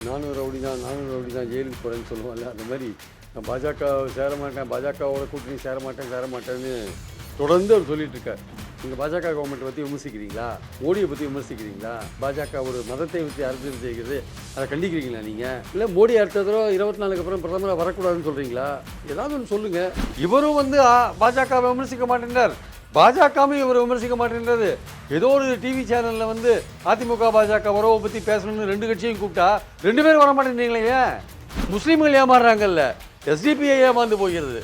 நானும் ரவுடி தான் நானும் ரவுடி தான் ஜெயிலுக்கு போகிறேன்னு சொல்லுவாங்கல்ல அந்த மாதிரி நான் பாஜக சேர மாட்டேன் பாஜகவோட கூட்டணி சேர மாட்டேன் சேர மாட்டேன்னு தொடர்ந்து அவர் சொல்லிட்டு இருக்கார். நீங்கள் பாஜக கவர்மெண்ட் பற்றி விமர்சிக்கிறீங்களா? மோடியை பற்றி விமர்சிக்கிறீங்களா? பாஜக ஒரு மதத்தை பற்றி அரசியல் செய்கிறது அதை கண்டிக்கிறீங்களா நீங்கள் இல்லை மோடி அடுத்த தடவை இருபத்தி நாலுக்கு அப்புறம் பிரதமராக வரக்கூடாதுன்னு சொல்கிறீங்களா ஏதாவது ஒன்று சொல்லுங்கள் இவரும் வந்து பாஜக விமர்சிக்க மாட்டேங்கிறார் பாஜகவும் இவர் விமர்சிக்க மாட்டேன்றது ஏதோ ஒரு டிவி சேனலில் வந்து அதிமுக பாஜக உறவை பற்றி பேசணும்னு ரெண்டு கட்சியும் கூப்பிட்டா ரெண்டு பேரும் வர மாட்டேன்றீங்களே ஏன்? முஸ்லீம்கள் ஏமாறுறாங்கல்ல. எஸ்டிபிஐ ஏமாந்து போகிறது.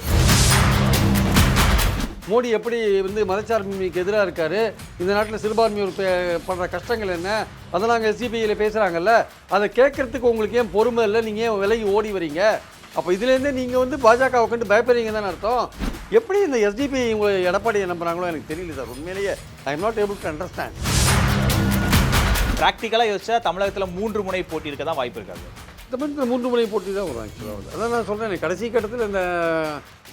மோடி எப்படி வந்து மதச்சார்பின்மைக்கு எதிராக இருக்கார்? இந்த நாட்டில் சிறுபான்மையோர் பே- படுற கஷ்டங்கள் என்ன? அதெல்லாம் அங்கே எஸ்டிபிஐயில் பேசுகிறாங்கல்ல அதை கேட்குறதுக்கு உங்களுக்கு ஏன் பொறுமை இல்லை? நீங்கள் ஏன் விலகி ஓடி வரீங்க? அப்போ இதுலேருந்தே நீங்கள் வந்து பாஜக உட்காந்து பயப்படுறீங்க தானே அர்த்தம். எப்படி இந்த எஸ்டிபி உங்களை எடப்பாடியை நம்புறாங்களோ எனக்கு தெரியல சார். உண்மையிலேயே I am not able to understand ப்ராக்டிக்கலாக யோசிச்சா தமிழகத்தில் மூன்று முனை போட்டி இருக்க தான் வாய்ப்பு இருக்காது. இந்த மூன்று முறை போட்டி தான் வரும் ஆக்சுவலாக அதான் நான் சொல்கிறேன் கடைசி கட்டத்தில் இந்த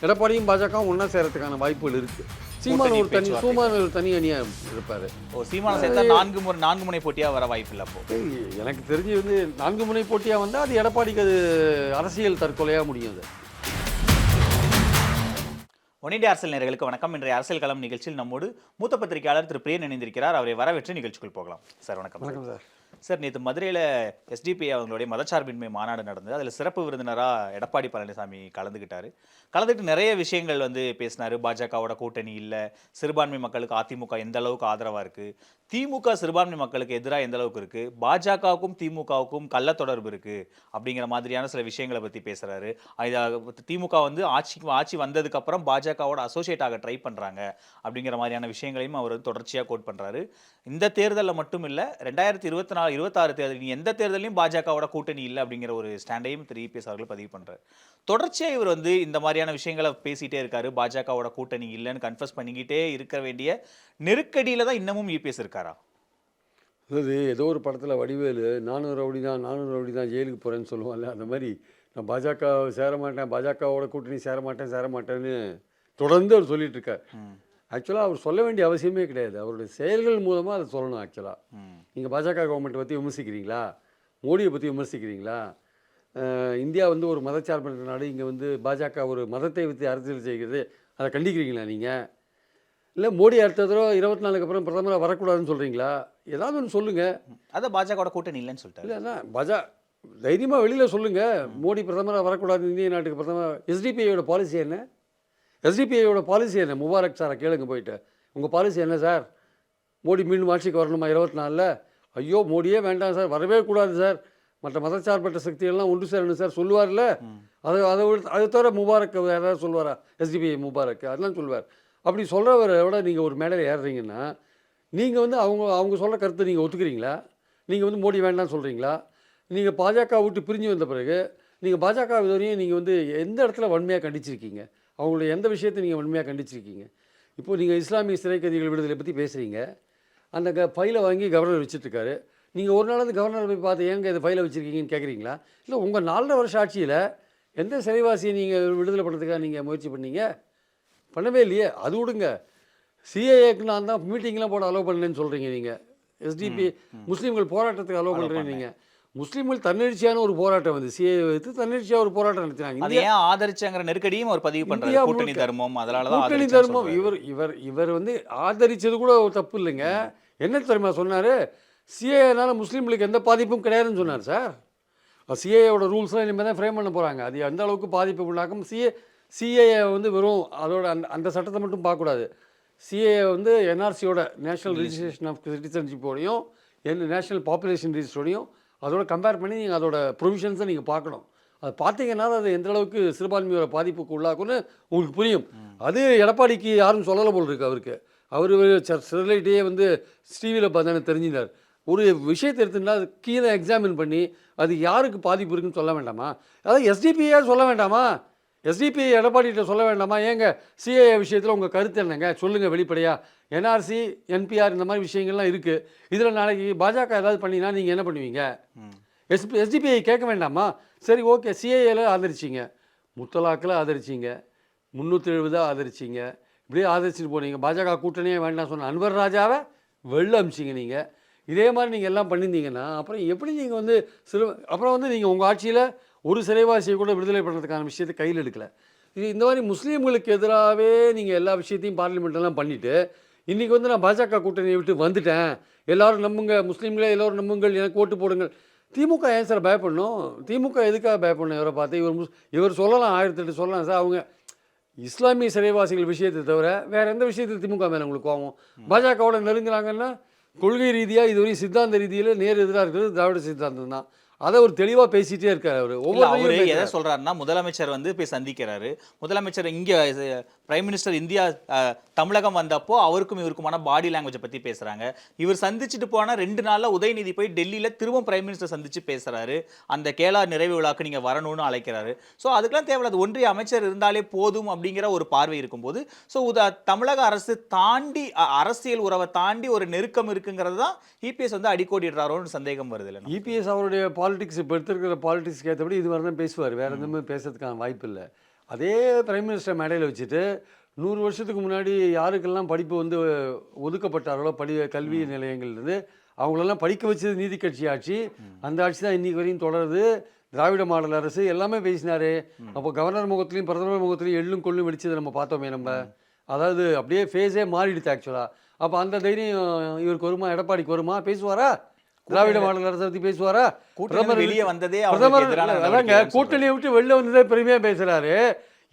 எடப்பாடியும் பாஜகவும் ஒன்றா சேரத்துக்கான வாய்ப்புகள் இருக்குது சீமான் ஒரு தனி. சீமான் ஒரு தனி அணியாக இருப்பார். ஓ சீமான சேர்த்தா நான்கு முறை நான்கு முனை போட்டியாக வர வாய்ப்பு இல்லை அப்போ? எனக்கு தெரிஞ்சு வந்து நான்கு முனை போட்டியாக வந்தால் அது எடப்பாடிக்கு அது அரசியல் தற்கொலையாக முடியும் அது. அரசியல் நேர்களுக்கு வணக்கம். இன்றைய அரசியல் களம் நிகழ்ச்சியில் நம்மோடு மூத்த பத்திரிகையாளர் திரு பிரியன் இணைந்திருக்கிறார். அவரை வரவேற்று நிகழ்ச்சிக்குள் போகலாம். சார் வணக்கம் வணக்கம் சார். சார் நேற்று மதுரையில் எஸ்டிபி அவங்களுடைய மதச்சார்பின்மை மாநாடு நடந்தது. அதில் சிறப்பு விருந்தினராக எடப்பாடி பழனிசாமி கலந்துக்கிட்டாரு கலந்துக்கிட்டு நிறைய விஷயங்கள் வந்து பேசினார். பாஜகவோட கூட்டணி இல்லை. சிறுபான்மை மக்களுக்கு அதிமுக எந்த அளவுக்கு ஆதரவாக இருக்குது திமுக சிறுபான்மை மக்களுக்கு எதிராக எந்த அளவுக்கு இருக்குது பாஜகவுக்கும் திமுகவுக்கும் கள்ள தொடர்பு இருக்குது அப்படிங்கிற மாதிரியான சில விஷயங்களை பற்றி பேசுகிறாரு திமுக வந்து ஆட்சிக்கு ஆட்சி வந்ததுக்கப்புறம் பாஜகவோட அசோசியேட் ஆக ட்ரை பண்ணுறாங்க அப்படிங்கிற மாதிரியான விஷயங்களையும் அவர் வந்து தொடர்ச்சியாக கோட் பண்ணுறாரு இந்த தேர்தலில் மட்டும் இல்லை ரெண்டாயிரத்தி இருபத்தி நாலு இருபத்தாறு தேர்தல் நீ எந்த தேர்தலையும் பாஜகவோட கூட்டணி இல்லை அப்படிங்கிற ஒரு ஸ்டாண்டையும் திரு. இபிஎஸ் அவர்கள் பதிவு பண்ணுறாரு தொடர்ச்சியாக இவர் வந்து இந்த மாதிரியான விஷயங்களை பேசிட்டே இருக்காரு. பாஜகவோட கூட்டணி இல்லைன்னு கன்ஃபஸ் பண்ணிக்கிட்டே இருக்க வேண்டிய நெருக்கடியில் தான் இன்னமும் இபிஎஸ் இருக்காரா? அதாவது ஏதோ ஒரு படத்தில் வடிவேலு நானும் ரவுடி தான் நானும் ரவுடி தான் ஜெயிலுக்கு போகிறேன்னு சொல்லுவாங்கல்ல அந்த மாதிரி நான் பாஜக சேர மாட்டேன் பாஜகவோட கூட்டணி சேர மாட்டேன் சேர மாட்டேன்னு தொடர்ந்து அவர் சொல்லிட்டு இருக்கார். ஆக்சுவலாக அவர் சொல்ல வேண்டிய அவசியமே கிடையாது. அவருடைய செயல்கள் மூலமாக அதை சொல்லணும் ஆக்சுவலாக. நீங்கள் பாஜக கவர்மெண்ட் பற்றி விமர்சிக்கிறீங்களா? மோடியை பற்றி விமர்சிக்கிறீங்களா? இந்தியா வந்து ஒரு மதச்சார்பற்ற நாடு. இங்கே வந்து பாஜக ஒரு மதத்தை வைத்து அரசியல் செய்கிறது. அதை கண்டிக்கிறீங்களா நீங்கள் இல்லை மோடி அடுத்த தடவை இருபத்தி நாலுக்கு அப்புறம் பிரதமராக வரக்கூடாதுன்னு சொல்கிறீங்களா ஏதாவது ஒன்று சொல்லுங்கள் அதான் பாஜகவோட கூட்டணி இல்லைன்னு சொல்லிட்டாரு. இல்லைன்னா பஜா தைரியமாக வெளியில் சொல்லுங்கள் மோடி பிரதமராக வரக்கூடாது. இந்திய நாட்டுக்கு பிரதமர் எஸ்டிபிஐயோட பாலிசி என்ன? எஸ்டிபிஐயோட பாலிசி என்ன? முபாரக் சாரை கேளுங்க போயிட்டு. உங்கள் பாலிசி என்ன சார்? மோடி மீண்டும் ஆட்சிக்கு வரணுமா இருபத்தி நாலில்? ஐயோ மோடியே வேண்டாம் சார். வரவே கூடாது சார். மற்ற மதச்சார்பற்ற சக்திகள்லாம் ஒன்று சேரணும் சார் சொல்லுவார்ல. அதை அதை விட அதை தவிர முபாரக் யாராவது சொல்லுவாரா? எஸ்டிபிஐ முபாரக் அதெல்லாம் சொல்லுவார். அப்படி சொல்கிறவரை விட நீங்கள் ஒரு மேடையில் ஏறுறீங்கன்னா நீங்கள் வந்து அவங்க அவங்க சொல்கிற கருத்தை நீங்கள் ஒத்துக்கிறீங்களா? நீங்கள் வந்து மோடி வேண்டாம்னு சொல்கிறீங்களா நீங்கள் பாஜக விட்டு பிரிஞ்சு வந்த பிறகு நீங்கள் பாஜக இதுவரையும் நீங்கள் வந்து எந்த இடத்துல வன்மையாக கண்டிச்சிருக்கீங்க? அவங்களுடைய எந்த விஷயத்தை நீங்கள் வன்மையாக கண்டிச்சிருக்கீங்க? இப்போ நீங்கள் இஸ்லாமிய சிறை கைதிகள் விடுதலை பற்றி பேசுகிறீங்க அந்த க ஃபைலை வாங்கி கவர்னர் வச்சுட்ருக்காரு நீங்கள் ஒரு நாளாவது கவர்னர் போய் பார்த்து ஏங்க இந்த ஃபைலை வச்சுருக்கீங்கன்னு கேட்குறீங்களா இல்லை உங்கள் நாலரை வருஷ ஆட்சியில் எந்த சிறைவாசியை நீங்கள் விடுதலை பண்ணுறதுக்காக நீங்கள் முயற்சி பண்ணீங்க? பண்ணவே இல்லையே. அது விடுங்க. சிஏஏக்கு நான் தான் மீட்டிங்லாம் போட அலோவ் பண்ணலன்னு சொல்கிறீங்க நீங்கள் எஸ்டிபி முஸ்லீம்கள் போராட்டத்துக்கு அலோவ் பண்ணுறேன் நீங்கள் முஸ்லீம்கள் தன்னெழுச்சியான ஒரு போராட்டம் வந்து சிஏ வைத்து தன்னெழுச்சியாக ஒரு போராட்டம் நடத்தினாங்க. அது ஏன் ஆதரிச்சாங்கிற நெருக்கடியும் அவர் பதிவு இந்தியா கூட்டணி தர்மம் அதனால தான் கூட்டணி தர்மம். இவர் இவர் இவர் வந்து ஆதரிச்சது கூட ஒரு தப்பு இல்லைங்க. என்ன தெரியுமா சொன்னார்? சிஏனால முஸ்லீம்களுக்கு எந்த பாதிப்பும் கிடையாதுன்னு சொன்னார் சார். சிஏயோட ரூல்ஸ்லாம் இனிமேல் தான் ஃப்ரேம் பண்ண போகிறாங்க அது எந்த அளவுக்கு பாதிப்பு உள்ளாக்கும் சிஏ சிஏஏ வந்து வெறும் அதோட அந்த அந்த சட்டத்தை மட்டும் பார்க்கக்கூடாது. சிஏ வந்து என்ஆர்சியோட நேஷனல் ரிஜிஸ்ட்ரேஷன் ஆஃப் சிட்டிசன்ஷிப்போடையும் என் நேஷனல் பாப்புலேஷன் ரிஜிஸ்டரோடையும் அதோட கம்பேர் பண்ணி நீங்கள் அதோட ப்ரொவிஷன்ஸை நீங்கள் பார்க்கணும். அது பார்த்தீங்கன்னா அது எந்த அளவுக்கு சிறுபான்மையோட பாதிப்புக்கு உள்ளாக்குன்னு உங்களுக்கு புரியும். அது எடப்பாடிக்கு யாரும் சொல்லலை போல் இருக்கு அவருக்கு. அவர் ஸ்டெர்லைட்டையே வந்து டிவியில் பார்த்தானே தெரிஞ்சினார் ஒரு விஷயத்தை எடுத்துட்டா அது கீழே எக்ஸாமின் பண்ணி அது யாருக்கு பாதிப்பு இருக்குன்னு சொல்ல வேண்டாமா? அதாவது எஸ்டிபிஏ சொல்ல வேண்டாமா? எஸ்டிபி எடப்பாடிகிட்ட சொல்ல வேண்டாமா? ஏங்க சிஏஏ விஷயத்தில் உங்கள் கருத்து என்னங்க? சொல்லுங்கள் வெளிப்படையாக என்ஆர்சி என்பிஆர் இந்த மாதிரி விஷயங்கள்லாம் இருக்குது இதில் நாளைக்கு பாஜக ஏதாவது பண்ணினா நீங்கள் என்ன பண்ணுவீங்க. எஸ்பி எஸ்டிபிஐ கேட்க வேண்டாமா? சரி ஓகே. சிஏஏல ஆதரிச்சிங்க. முத்தலாக்கில் ஆதரிச்சிங்க. முந்நூற்றி எழுபதா ஆதரிச்சிங்க. இப்படியே ஆதரிச்சுட்டு போனீங்க. பாஜக கூட்டணியே வேண்டாம் சொன்ன அன்வர் ராஜாவை வெளில அமிச்சிங்க நீங்கள் இதே மாதிரி நீங்கள் எல்லாம் பண்ணியிருந்தீங்கன்னா அப்புறம் எப்படி நீங்கள் வந்து சிறு அப்புறம் வந்து நீங்கள் உங்கள் ஆட்சியில் ஒரு சிறைவாசியை கூட விடுதலை பண்ணுறதுக்கான விஷயத்தை கையில் எடுக்கல. இது இந்த மாதிரி முஸ்லீம்களுக்கு எதிராகவே நீங்கள் எல்லா விஷயத்தையும் பார்லிமெண்ட்லாம் பண்ணிவிட்டு இன்றைக்கி வந்து நான் பாஜக கூட்டணியை விட்டு வந்துட்டேன். எல்லாரும் நம்புங்க முஸ்லீம்களே எல்லோரும் நம்புங்கள் எனக்கு ஓட்டு போடுங்கள். திமுக ஏன் சார் பயப்படணும்? திமுக எதுக்காக பயப்படணும்? இவரை பார்த்து இவர் முஸ் இவர் சொல்லலாம் ஆயிரத்தெட்டு சொல்லலாம் சார். அவங்க இஸ்லாமிய சிறைவாசிகள் விஷயத்தை தவிர வேற எந்த விஷயத்தில் திமுக மேலே உங்களுக்கு கோவம் பாஜகவோட நெருங்குறாங்கன்னா கொள்கை ரீதியாக இதுவரையும் சித்தாந்த ரீதியில் நேர் எதிராக இருக்கிறது திராவிட சித்தாந்தம் தான் அதை ஒரு தெளிவாக பேசிட்டே இருக்காரு அவர். ஒவ்வொரு எதை சொல்றாருன்னா முதலமைச்சர் வந்து போய் சந்திக்கிறாரு. முதலமைச்சர் இங்க பிரைம் மினிஸ்டர் இந்தியா தமிழகம் வந்தப்போ அவருக்கும் இவருக்குமான பாடி லாங்குவேஜை பத்தி பேசுறாங்க. இவர் சந்திச்சுட்டு போனா ரெண்டு நாள்ல உதயநிதி போய் டெல்லியில திரும்ப பிரைம் மினிஸ்டர் சந்திச்சு பேசுறாரு. அந்த கேலா நிறைவு விழாக்கு நீங்க வரணும்னு அழைக்கிறாரு. சோ அதுக்கெல்லாம் தேவையில்லாத. ஒன்றிய அமைச்சர் இருந்தாலே போதும் அப்படிங்கிற ஒரு பார்வை இருக்கும்போது ஸோ உத தமிழக அரசு தாண்டி அரசியல் உறவை தாண்டி ஒரு நெருக்கம் இருக்குங்கிறது தான் இபிஎஸ் வந்து அடிக்கோடிடுறாரோன்னு சந்தேகம் வருது இல்லை இபிஎஸ் அவருடைய பாலிடிக்ஸ் இப்போ எடுத்திருக்கிற பாலிடிக்ஸ்க்கு ஏற்றபடி இது மாதிரி தான் பேசுவார். வேறு எதுவுமே பேசுறதுக்கான வாய்ப்பு இல்லை அதே பிரைம் மினிஸ்டர் மேடையில் வச்சுட்டு நூறு வருஷத்துக்கு முன்னாடி யாருக்கெல்லாம் படிப்பு வந்து ஒதுக்கப்பட்டார்களோ படி கல்வி நிலையங்கள்லேருந்து அவங்களெல்லாம் படிக்க வச்சது நீதி கட்சி ஆட்சி. அந்த ஆட்சி தான் இன்னைக்கு வரையும் தொடருது. திராவிட மாடல் அரசு எல்லாமே பேசினாரு. அப்போ கவர்னர் முகத்துலையும் பிரதமர் முகத்துலையும் எள்ளும் கொள்ளும் வெடிச்சதை நம்ம பார்த்தோமே நம்ம. அதாவது அப்படியே ஃபேஸே மாறிடுச்சு ஆக்சுவலாக அப்போ அந்த தைரியம் இவருக்கு வருமா? எடப்பாடிக்கு வருமா? பேசுவாரா? திராவிட மாடல் அரசை பற்றி பேசுவாரா? கூட்டணி வெளியே வந்ததே பிரதமர் அதாங்க. கூட்டணியை விட்டு வெளில வந்ததே பெருமையா பேசுறாரு.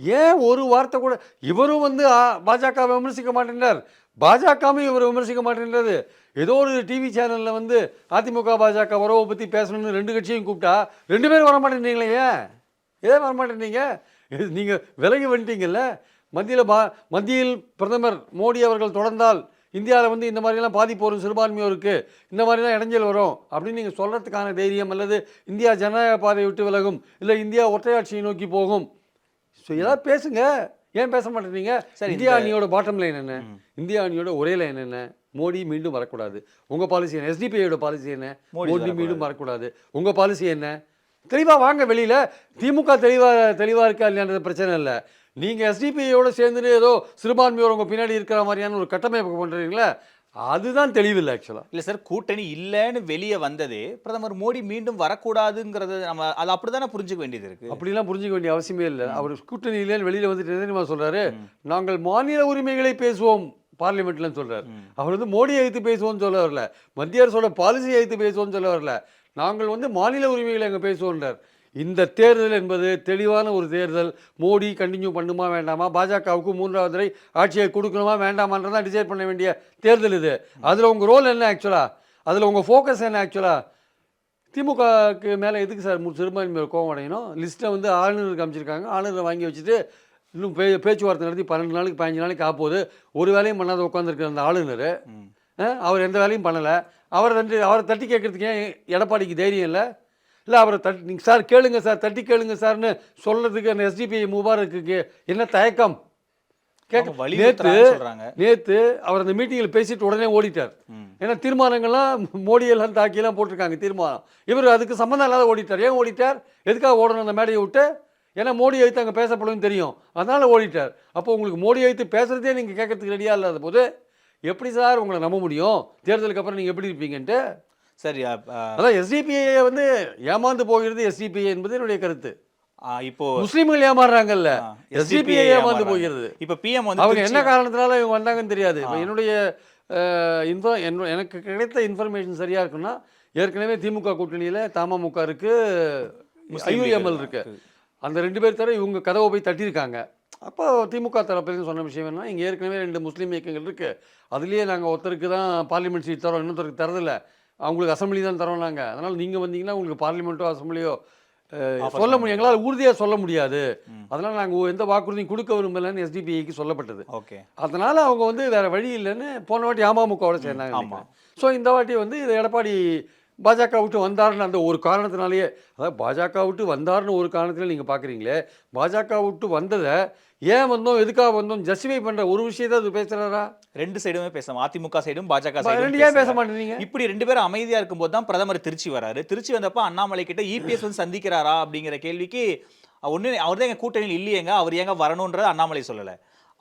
ஏன் ஒரு வார்த்தை கூட இவரும் வந்து ஆ, பாஜக வை விமர்சிக்க மாட்டேன்றார். பாஜகவும் இவர் விமர்சிக்க மாட்டேன்றது. ஏதோ ஒரு டிவி சேனல்ல வந்து அதிமுக பாஜக உறவை பத்தி பேசணும்னு ரெண்டு கட்சியும் கூப்பிட்டா ரெண்டு பேரும் வர மாட்டேன்றீங்களே ஏன்? ஏன் வர மாட்டேன்றீங்க? இது நீங்க விலகி வந்துட்டீங்கல்ல. மத்தியில் பா மத்தியில் பிரதமர் மோடி அவர்கள் தொடர்ந்தால் இந்தியாவில் வந்து இந்த மாதிரிலாம் பாதிப்பு வரும் சிறுபான்மையோருக்கு இந்த மாதிரிலாம் இடைஞ்சல் வரும் அப்படின்னு நீங்கள் சொல்கிறதுக்கான தைரியம் அல்லது இந்தியா ஜனநாயக பாதையை விட்டு விலகும் இல்லை இந்தியா ஒற்றையாட்சியை நோக்கி போகும். ஸோ ஏதாவது பேசுங்க. ஏன் பேச மாட்டேறீங்க சரி, இந்தியா அணியோட பாட்டம் லைன் என்ன? இந்தியா அணியோட ஒரே லைன் என்ன? மோடி மீண்டும் வரக்கூடாது. உங்கள் பாலிசி என்ன? எஸ்டிபிஐயோட பாலிசி என்ன? மோடி மோடி மீண்டும் வரக்கூடாது. உங்கள் பாலிசி என்ன? தெளிவாக வாங்க வெளியில். திமுக தெளிவாக தெளிவாக இருக்கா இல்லையான்றது பிரச்சனை இல்லை. நீங்கள் எஸ்டிபிஐயோட சேர்ந்துட்டு ஏதோ சிறுபான்மையோர் உங்கள் பின்னாடி இருக்கிற மாதிரியான ஒரு கட்டமைப்பு பண்ணுறீங்களே அதுதான் தெளிவில்லை ஆக்சுவலாக இல்ல சார் கூட்டணி இல்லைன்னு வெளியே வந்ததே பிரதமர் மோடி மீண்டும் வரக்கூடாதுங்கிறது நம்ம அது அப்படிதானே புரிஞ்சுக்க வேண்டியது இருக்கு? அப்படிலாம் புரிஞ்சுக்க வேண்டிய அவசியமே இல்லை. அவர் கூட்டணியிலே வெளியில் வந்துட்டு தெரியுமா சொல்றாரு? நாங்கள் மாநில உரிமைகளை பேசுவோம் பார்லிமெண்ட்லன்னு சொல்றாரு. அவர் வந்து மோடியை எடுத்து பேசுவோம்னு சொல்ல வரல. மத்திய அரசோட பாலிசியை எடுத்து பேசுவோம்னு சொல்ல வரல. நாங்கள் வந்து மாநில உரிமைகளை அங்கே பேசுவோன்றார் இந்த தேர்தல் என்பது தெளிவான ஒரு தேர்தல். மோடி கண்டினியூ பண்ணுமா வேண்டாமா? பாஜகவுக்கு மூன்றாவது தடவை ஆட்சியை கொடுக்கணுமா வேண்டாமான்றதான் டிசைட் பண்ண வேண்டிய தேர்தல் இது. அதில் உங்கள் ரோல் என்ன ஆக்சுவலாக அதில் உங்கள் ஃபோக்கஸ் என்ன ஆக்சுவலாக திமுகவுக்கு மேலே எதுக்கு சார் சிறுபான்மை கோவம் அடையணும்? லிஸ்ட்டை வந்து ஆளுநருக்கு அமைச்சிருக்காங்க ஆளுநரை வாங்கி வச்சுட்டு இன்னும் பே பேச்சுவார்த்தை நடத்தி பன்னெண்டு நாளைக்கு பதினஞ்சு நாளைக்கு ஆப்போகுது ஒரு வேலையும் பண்ணாத உட்காந்துருக்கிற அந்த ஆளுநர். அவர் எந்த வேலையும் பண்ணலை. அவரை ரெண்டு அவரை தட்டி கேட்கறதுக்கு ஏன் எடப்பாடிக்கு தைரியம் இல்லை? இல்லை அவரை தட்டி நீங்கள் சார் கேளுங்க சார் தட்டி கேளுங்க சார்னு சொல்கிறதுக்கு அந்த எஸ்டிபிஐ முபாரக்குக்கு என்ன தயக்கம்? கேட்க நேற்று நேற்று அவர் அந்த மீட்டிங்கில் பேசிட்டு உடனே ஓடிட்டார். ஏன்னா தீர்மானங்கள்லாம் மோடியெல்லாம் தாக்கியெல்லாம் போட்டிருக்காங்க தீர்மானம். இவர் அதுக்கு சம்மந்தம் இல்லாத ஓடிட்டார். ஏன் ஓடிட்டார்? எதுக்காக ஓடணும் அந்த மேடையை விட்டு? ஏன்னா மோடி எழுத்து அங்கே பேசப்படும்னு தெரியும். அதனால ஓடிட்டார். அப்போ உங்களுக்கு மோடி எழுத்து பேசுறதே நீங்கள் கேட்கறதுக்கு ரெடியாக இல்லாத போது எப்படி சார் உங்களை நம்ப முடியும்? தேர்தலுக்கு அப்புறம் நீங்கள் எப்படி இருப்பீங்கன்ட்டு? சரி அப்- ஆ, அதான் எஸ்டிபிஐ வந்து ஏமாந்து போகிறது எஸ்டிபிஐ என்பது என்னுடைய கருத்து. இப்போ முஸ்லீம்கள் ஏமாறுறாங்கல்ல. எஸ்டிபிஐ ஏமாந்து. போகிறது. இப்ப பிஎம் வந்து அவங்க என்ன காரணத்தினால இவங்க வந்தாங்கன்னு தெரியாது. என்னுடைய என்ன எனக்கு கிடைத்த இன்ஃபர்மேஷன் சரியா இருக்குன்னா ஏற்கனவே திமுக கூட்டணியில் தமமுக இருக்கு ஐயுஎம்எல் இருக்கு. அந்த ரெண்டு பேர் தவிர இவங்க கதவை போய் தட்டியிருக்காங்க. அப்போ திமுக தரப்புலேருந்து சொன்ன விஷயம் என்ன இங்கே ஏற்கனவே ரெண்டு முஸ்லீம் இயக்கங்கள் இருக்குது அதுலேயே நாங்கள் ஒருத்தருக்கு தான் பார்லிமெண்ட் சீட் தரோம் இன்னொருத்தருக்கு தரதில்ல. அவங்களுக்கு அசம்பிளி தான் தரோம் நாங்கள் அதனால் நீங்கள் வந்தீங்கன்னா உங்களுக்கு பார்லிமெண்ட்டோ அசம்பிளியோ சொல்ல முடியும். எங்களால் உறுதியாக சொல்ல முடியாது. அதனால் நாங்கள் எந்த வாக்குறுதியும் கொடுக்க விரும்பலைன்னு எஸ்டிபிஐக்கு சொல்லப்பட்டது. ஓகே. அதனால அவங்க வந்து வேற வழி இல்லைன்னு போன வாட்டி அமமுகவோட சேர்ந்தாங்க ஆமா. ஸோ இந்த வாட்டி வந்து இது எடப்பாடி பாஜக விட்டு வந்தாருன்னு அந்த ஒரு காரணத்தினாலேயே அதாவது பாஜக விட்டு வந்தாருன்னு ஒரு காரணத்தில் நீங்கள் பார்க்குறீங்களே பாஜக விட்டு வந்ததை ஏன் வந்தோம் எதுக்காக வந்தோம் ஜஸ்டிஃபை பண்ணுற ஒரு விஷயத்தை அது பேசுகிறாரா ரெண்டு சைடுமே பேசலாம் அதிமுக சைடும் பாஜக ரெண்டு சைடும் ஏன் பேச மாட்டேறீங்க இப்படி ரெண்டு பேரும் அமைதியா இருக்கும்போது தான் பிரதமர் திருச்சி வராரு. திருச்சி வந்தப்ப அண்ணாமலை கிட்ட இபிஎஸ் வந்து சந்திக்கிறாரா அப்படிங்கிற கேள்விக்கு ஒண்ணு அவர் தான் எங்க கூட்டணியில் இல்லையேங்க அவர் ஏங்க வரணும்ன்றது அண்ணாமலை சொல்லல.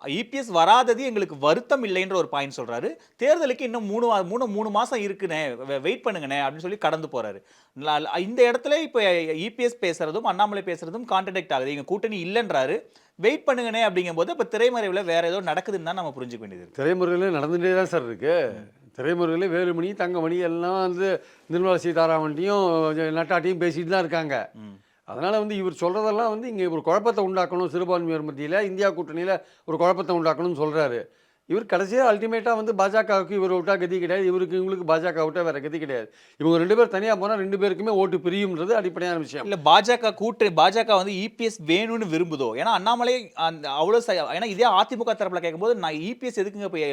இபிஎஸ் வராதது எங்களுக்கு வருத்தம் இல்லைன்ற ஒரு பாயிண்ட் சொல்றாரு. தேர்தலுக்கு இன்னும் மூணு மூணு மூணு மாசம் இருக்குண்ணே. வெயிட் பண்ணுங்கண்ணே அப்படின்னு சொல்லி கடந்து போறாரு. ல- இந்த இடத்துல இப்போ இபிஎஸ் பேசுறதும் அண்ணாமலை பேசுறதும் கான்ட்ரடிக்ட் ஆகுது. எங்க கூட்டணி இல்லைன்றாரு. வெயிட் பண்ணுங்கண்ணே அப்படிங்கும்போது இப்போ திரைமறைவுல வேற ஏதோ நடக்குதுன்னு தான் நம்ம புரிஞ்சுக்க வேண்டியது திரைமுறையில் நடந்துகிட்டே தான் சார் இருக்கு. திரைமுறையில் வேலுமணி தங்கமணி எல்லாம் வந்து நிர்மலா சீதாராமன்ட்டையும் நட்டாட்டையும் பேசிட்டு தான் இருக்காங்க. அதனால் வந்து இவர் சொல்கிறதெல்லாம் வந்து இங்கே ஒரு குழப்பத்தை உண்டாக்கணும் சிறுபான்மையோர் மத்தியில் இந்தியா கூட்டணியில் ஒரு குழப்பத்தை உண்டாக்கணும்னு சொல்கிறாரு இவர் கடைசியாக அல்டிமேட்டாக வந்து பாஜகவுக்கு இவர் விட்டா கதி கிடையாது. இவருக்கு இவங்களுக்கு பாஜக விட்டா வேற கதி கிடையாது. இவங்க ரெண்டு பேர் தனியாக போனால் ரெண்டு பேருக்குமே ஓட்டு பிரியும்ன்றது அடிப்படையான விஷயம். இல்லை பாஜக கூட்டு பாஜக வந்து இபிஎஸ் வேணும்னு விரும்புதோ? ஏன்னா அண்ணாமலை அந்த அவ்வளோ ஏன்னா இதே அதிமுக தரப்பில் கேட்கும்போது நான் இபிஎஸ் எதுக்குங்க போய்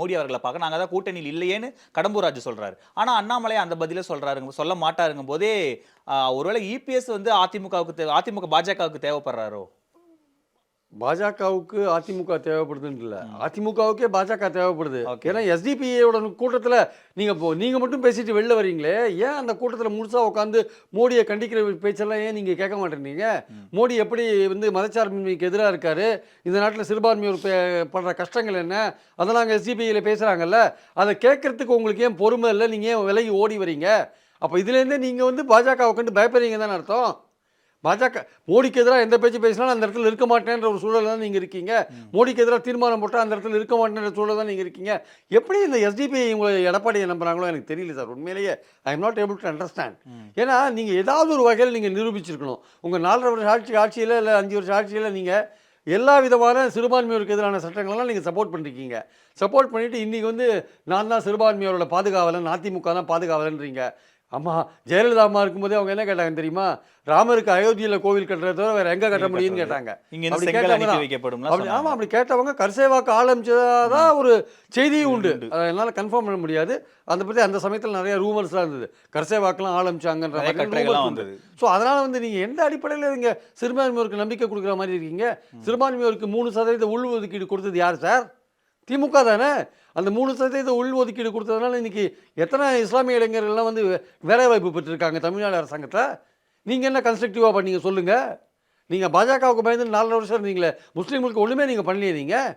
மோடி அவர்களை பார்க்க? நாங்கள் தான் கூட்டணியில் இல்லையேன்னு கடம்பூர் ராஜு ஆனால் அண்ணாமலை அந்த பதில சொல்கிறாருங்க சொல்ல மாட்டாருங்க போதே ஒருவேளை இபிஎஸ் வந்து அதிமுகவுக்கு அதிமுக பாஜகவுக்கு தேவைப்படுறாரோ? பாஜகவுக்கு அதிமுக தேவைப்படுதுன்னு இல்லை அதிமுகவுக்கே பாஜக தேவைப்படுது. ஏன்னா எஸ்டிபிஐயோட கூட்டத்தில் நீங்கள் நீங்கள் மட்டும் பேசிட்டு வெளில வரீங்களே ஏன் அந்த கூட்டத்தில் முழுசாக உட்காந்து மோடியை கண்டிக்கிற பேச்செல்லாம் ஏன் நீங்கள் கேட்க மாட்டேன்றீங்க? மோடி எப்படி வந்து மதச்சார்பின்மைக்கு எதிராக இருக்காரு? இந்த நாட்டில் சிறுபான்மையோர் படுற கஷ்டங்கள் என்ன? அதெல்லாம் அங்கே எஸ்டிபிஐயில் பேசுகிறாங்கல்ல அதை கேட்கறதுக்கு உங்களுக்கு ஏன் பொறுமை இல்லை? நீங்கள் ஏன் விலகி ஓடி வரீங்க? அப்போ இதுலேருந்தே நீங்கள் வந்து பாஜகவை கண்டு பயப்படுறீங்க தானே அர்த்தம்? பாஜக மோடிக்கு எதிராக எந்த பேச்சு பேசினாலும் அந்த இடத்துல இருக்க மாட்டேன்ற ஒரு சூழல் தான் நீங்கள் இருக்கீங்க. மோடிக்கு எதிராக தீர்மானம் போட்டால் அந்த இடத்துல இருக்க மாட்டேன்ற சூழல் தான் நீங்கள் இருக்கீங்க. எப்படி இந்த எஸ்டிபி உங்களை எடப்பாடியை நம்புறாங்களோ எனக்கு தெரியல சார். உண்மையிலேயே I am not able to understand ஏன்னா நீங்கள் ஏதாவது ஒரு வகையில் நீங்கள் நிரூபிச்சிருக்கணும். உங்கள் நாலரை வருஷம் ஆட்சி ஆட்சியில் இல்லை அஞ்சு வருஷம் ஆட்சியில் நீங்கள் எல்லா விதமான சிறுபான்மையோருக்கு எதிரான சட்டங்களெல்லாம் நீங்கள் சப்போர்ட் பண்ணிருக்கீங்க. சப்போர்ட் பண்ணிவிட்டு இன்றைக்கி வந்து நான் தான் சிறுபான்மையோரோட பாதுகாவலன் அதிமுக தான் பாதுகாவலன்றீங்க. அம்மா ஜெயலலிதா அம்மா இருக்கும்போதே அவங்க என்ன கேட்டாங்க தெரியுமா? ராமருக்கு அயோத்தியில் கோவில் கட்டுறத தவிர வேறு எங்கே கட்ட முடியும்னு கேட்டாங்க. அப்படி கேட்டவங்க அப்படி. ஆமாம் அப்படி கேட்டவங்க கர்சேவாக்கு ஆரம்பிச்சதாக ஒரு செய்தியும் உண்டு. அதை என்னால் கன்ஃபார்ம் பண்ண முடியாது. அதை பற்றி அந்த சமயத்தில் நிறைய ரூமர்ஸ்லாம் இருந்தது. கர்சேவாக்கெல்லாம் ஆரம்பிச்சாங்கன்ற வந்தது. ஸோ அதனால் வந்து நீங்கள் எந்த அடிப்படையில் இங்கே சிறுபான்மையோருக்கு நம்பிக்கை கொடுக்குற மாதிரி இருக்கீங்க? சிறுபான்மையோருக்கு மூணு சதவீத உள் ஒதுக்கீடு கொடுத்தது யார் சார்? திமுக தானே? அந்த மூணு சதவீத உள் ஒதுக்கீடு கொடுத்ததுனால இன்னைக்கு எத்தனை இஸ்லாமிய இளைஞர்கள்லாம் வந்து வேலை வாய்ப்பு பெற்றிருக்காங்க தமிழ்நாடு அரசாங்கத்தில்? நீங்கள் என்ன கன்ஸ்ட்ரக்டிவாக பண்ணீங்க சொல்லுங்கள் நீங்கள் பாஜகவுக்கு பயந்து நாலு வருஷம் இருந்தீங்களே. முஸ்லீம்களுக்கு ஒன்றுமே நீங்கள் பண்ணலையே நீங்கள்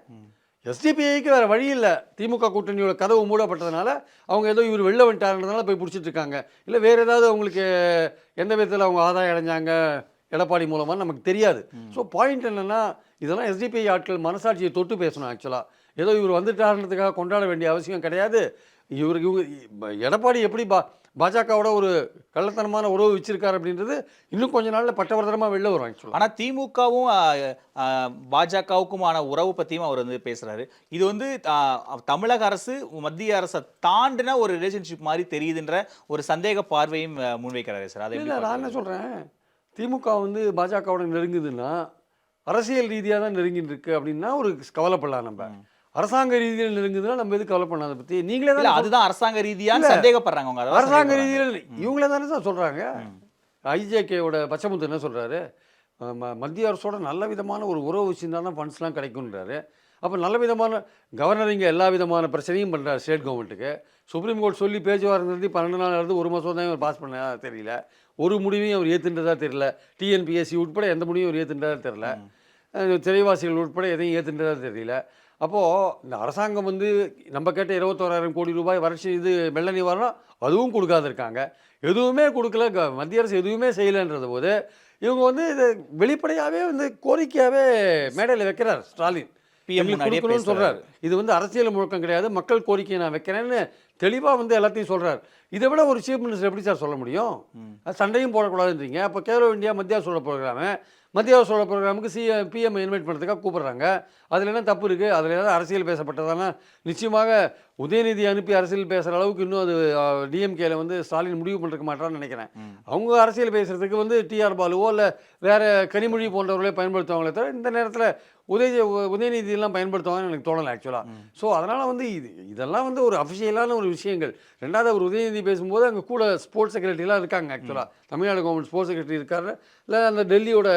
எஸ்டிபிஐக்கு வேறு வழி இல்லை. திமுக கூட்டணியோட கதவு மூடப்பட்டதுனால அவங்க ஏதோ இவர் வெளில வந்துட்டாருன்றதுனால போய் பிடிச்சிட்டு இருக்காங்க. இல்லை வேறு ஏதாவது அவங்களுக்கு எந்த விதத்தில் அவங்க ஆதாயம் அடைஞ்சாங்க எடப்பாடி மூலமாக நமக்கு தெரியாது. ஸோ பாயிண்ட் என்னென்னா இதெல்லாம் எஸ்டிபிஐ ஆட்கள் மனசாட்சியை தொட்டு பேசணும் ஆக்சுவலாக ஏதோ இவர் வந்துட்டாருன்றதுக்காக கொண்டாட வேண்டிய அவசியம் கிடையாது. இவருக்கு இவங்க எடப்பாடி எப்படி பா பாஜகவோட ஒரு கள்ளத்தனமான உறவு வச்சிருக்காரு அப்படின்றது இன்னும் கொஞ்ச நாளில் பட்டவர்தனமாக வெளில வரும் ஆக்சுவலாக ஆனா திமுகவும் பாஜகவுக்குமான உறவு பத்தியும் அவர் வந்து பேசுறாரு. இது வந்து தமிழக அரசு மத்திய அரசை தாண்டின ஒரு ரிலேஷன்ஷிப் மாதிரி தெரியுதுன்ற ஒரு சந்தேக பார்வையும் முன்வைக்கிறாரு சார். அதை நான் என்ன? சொல்கிறேன் திமுக வந்து பாஜகவோட நெருங்குதுன்னா அரசியல் ரீதியாக தான் நெருங்கிட்டு இருக்கு அப்படின்னா ஒரு கவலைப்படலாம் நம்ம. அரசாங்க ரீதியில் நெருங்குதுன்னா நம்ம எதுக்கு கவலைப்படலாம் அதை பற்றி நீங்களே தான் அதுதான் அரசாங்க ரீதியா இல்ல. சந்தேகப்படுறாங்க அவங்க. அரசாங்க. ரீதியில் இவங்களே தானே சார் சொல்கிறாங்க ஐஜேகேவோட பச்சமுத்து என்ன சொல்கிறாரு மத்திய அரசோட நல்ல விதமான ஒரு உறவு வச்சுருந்தா தான் ஃபண்ட்ஸ்லாம் கிடைக்குன்றாரு அப்போ நல்ல விதமான கவர்னர் இங்கே எல்லா விதமான பிரச்சனையும் பண்ணுறாரு ஸ்டேட் கவர்மெண்ட்டுக்கு சுப்ரீம் கோர்ட் சொல்லி பேச்சுவார்த்தை நடத்தி பன்னெண்டு நாள் இருந்து ஒரு மாதம் தான் இவர் பாஸ் பண்ண தெரியல. ஒரு முடிவையும் அவர் ஏற்றுன்றதா தெரியல. டிஎன்பிஎஸ்சி உட்பட எந்த முடிவும் அவர் ஏற்றுன்றதா தெரியல. அஹ் சிறைவாசிகள் உட்பட எதையும் ஏற்றுன்றதா தெரியல. அப்போது இந்த அரசாங்கம் வந்து நம்ம கேட்ட இருபத்தோராயிரம் கோடி ரூபாய் வறட்சி இது வெள்ள நிவாரணம் அதுவும் கொடுக்காது இருக்காங்க எதுவுமே கொடுக்கல. க- மத்திய அரசு எதுவுமே செய்யலைன்றது போது இவங்க வந்து இது வெளிப்படையாகவே வந்து கோரிக்கையாகவே மேடையில் வைக்கிறார் ஸ்டாலின். கொடுக்கணும்னு. சொல்றாரு. இது வந்து அரசியல் முழக்கம் கிடையாது. மக்கள் கோரிக்கையை நான் வைக்கிறேன்னு தெளிவாக வந்து எல்லாத்தையும் சொல்றாரு. இதை விட ஒரு சீஃப் மினிஸ்டர் எப்படி சார் சொல்ல முடியும்? அது சண்டையும் போடக்கூடாதுன்றீங்க. அப்போ கேலோ இந்தியா மத்திய அரசோட ப்ரோக்ராமு மத்திய அரசோட ப்ரோக்ராமுக்கு சி பிஎம் இன்வைட் பண்ணுறதுக்காக கூப்பிடுறாங்க. அதில் என்ன தப்பு இருக்குது அதில் ஏதாவது அரசியல் பேசப்பட்டதானா? நிச்சயமாக உதயநிதி அனுப்பி அரசியல் பேசுகிற அளவுக்கு இன்னும் அது டிஎம்கேல வந்து ஸ்டாலின் முடிவு பண்ணிருக்க மாட்டான்னு நினைக்கிறேன். அவங்க அரசியல் பேசுகிறதுக்கு வந்து டிஆர் பாலுவோ இல்லை வேறு கனிமொழி போன்றவர்களே பயன்படுத்துவாங்களே தவிர இந்த நேரத்தில் உதய உதயநிதியெல்லாம் பயன்படுத்துவாங்கன்னு எனக்கு தோணலை ஆக்சுவலாக ஸோ அதனால் வந்து இது இதெல்லாம் வந்து ஒரு அஃபிஷியலான ஒரு விஷயங்கள். ரெண்டாவது அவர் உதயநிதி பேசும்போது அங்கே கூட ஸ்போர்ட்ஸ் செக்ரட்டரிலாம் இருக்காங்க ஆக்சுவலாக தமிழ்நாடு கவர்மெண்ட் ஸ்போர்ட்ஸ் செக்ரட்டரி இருக்காரு. இல்லை அந்த டெல்லியோட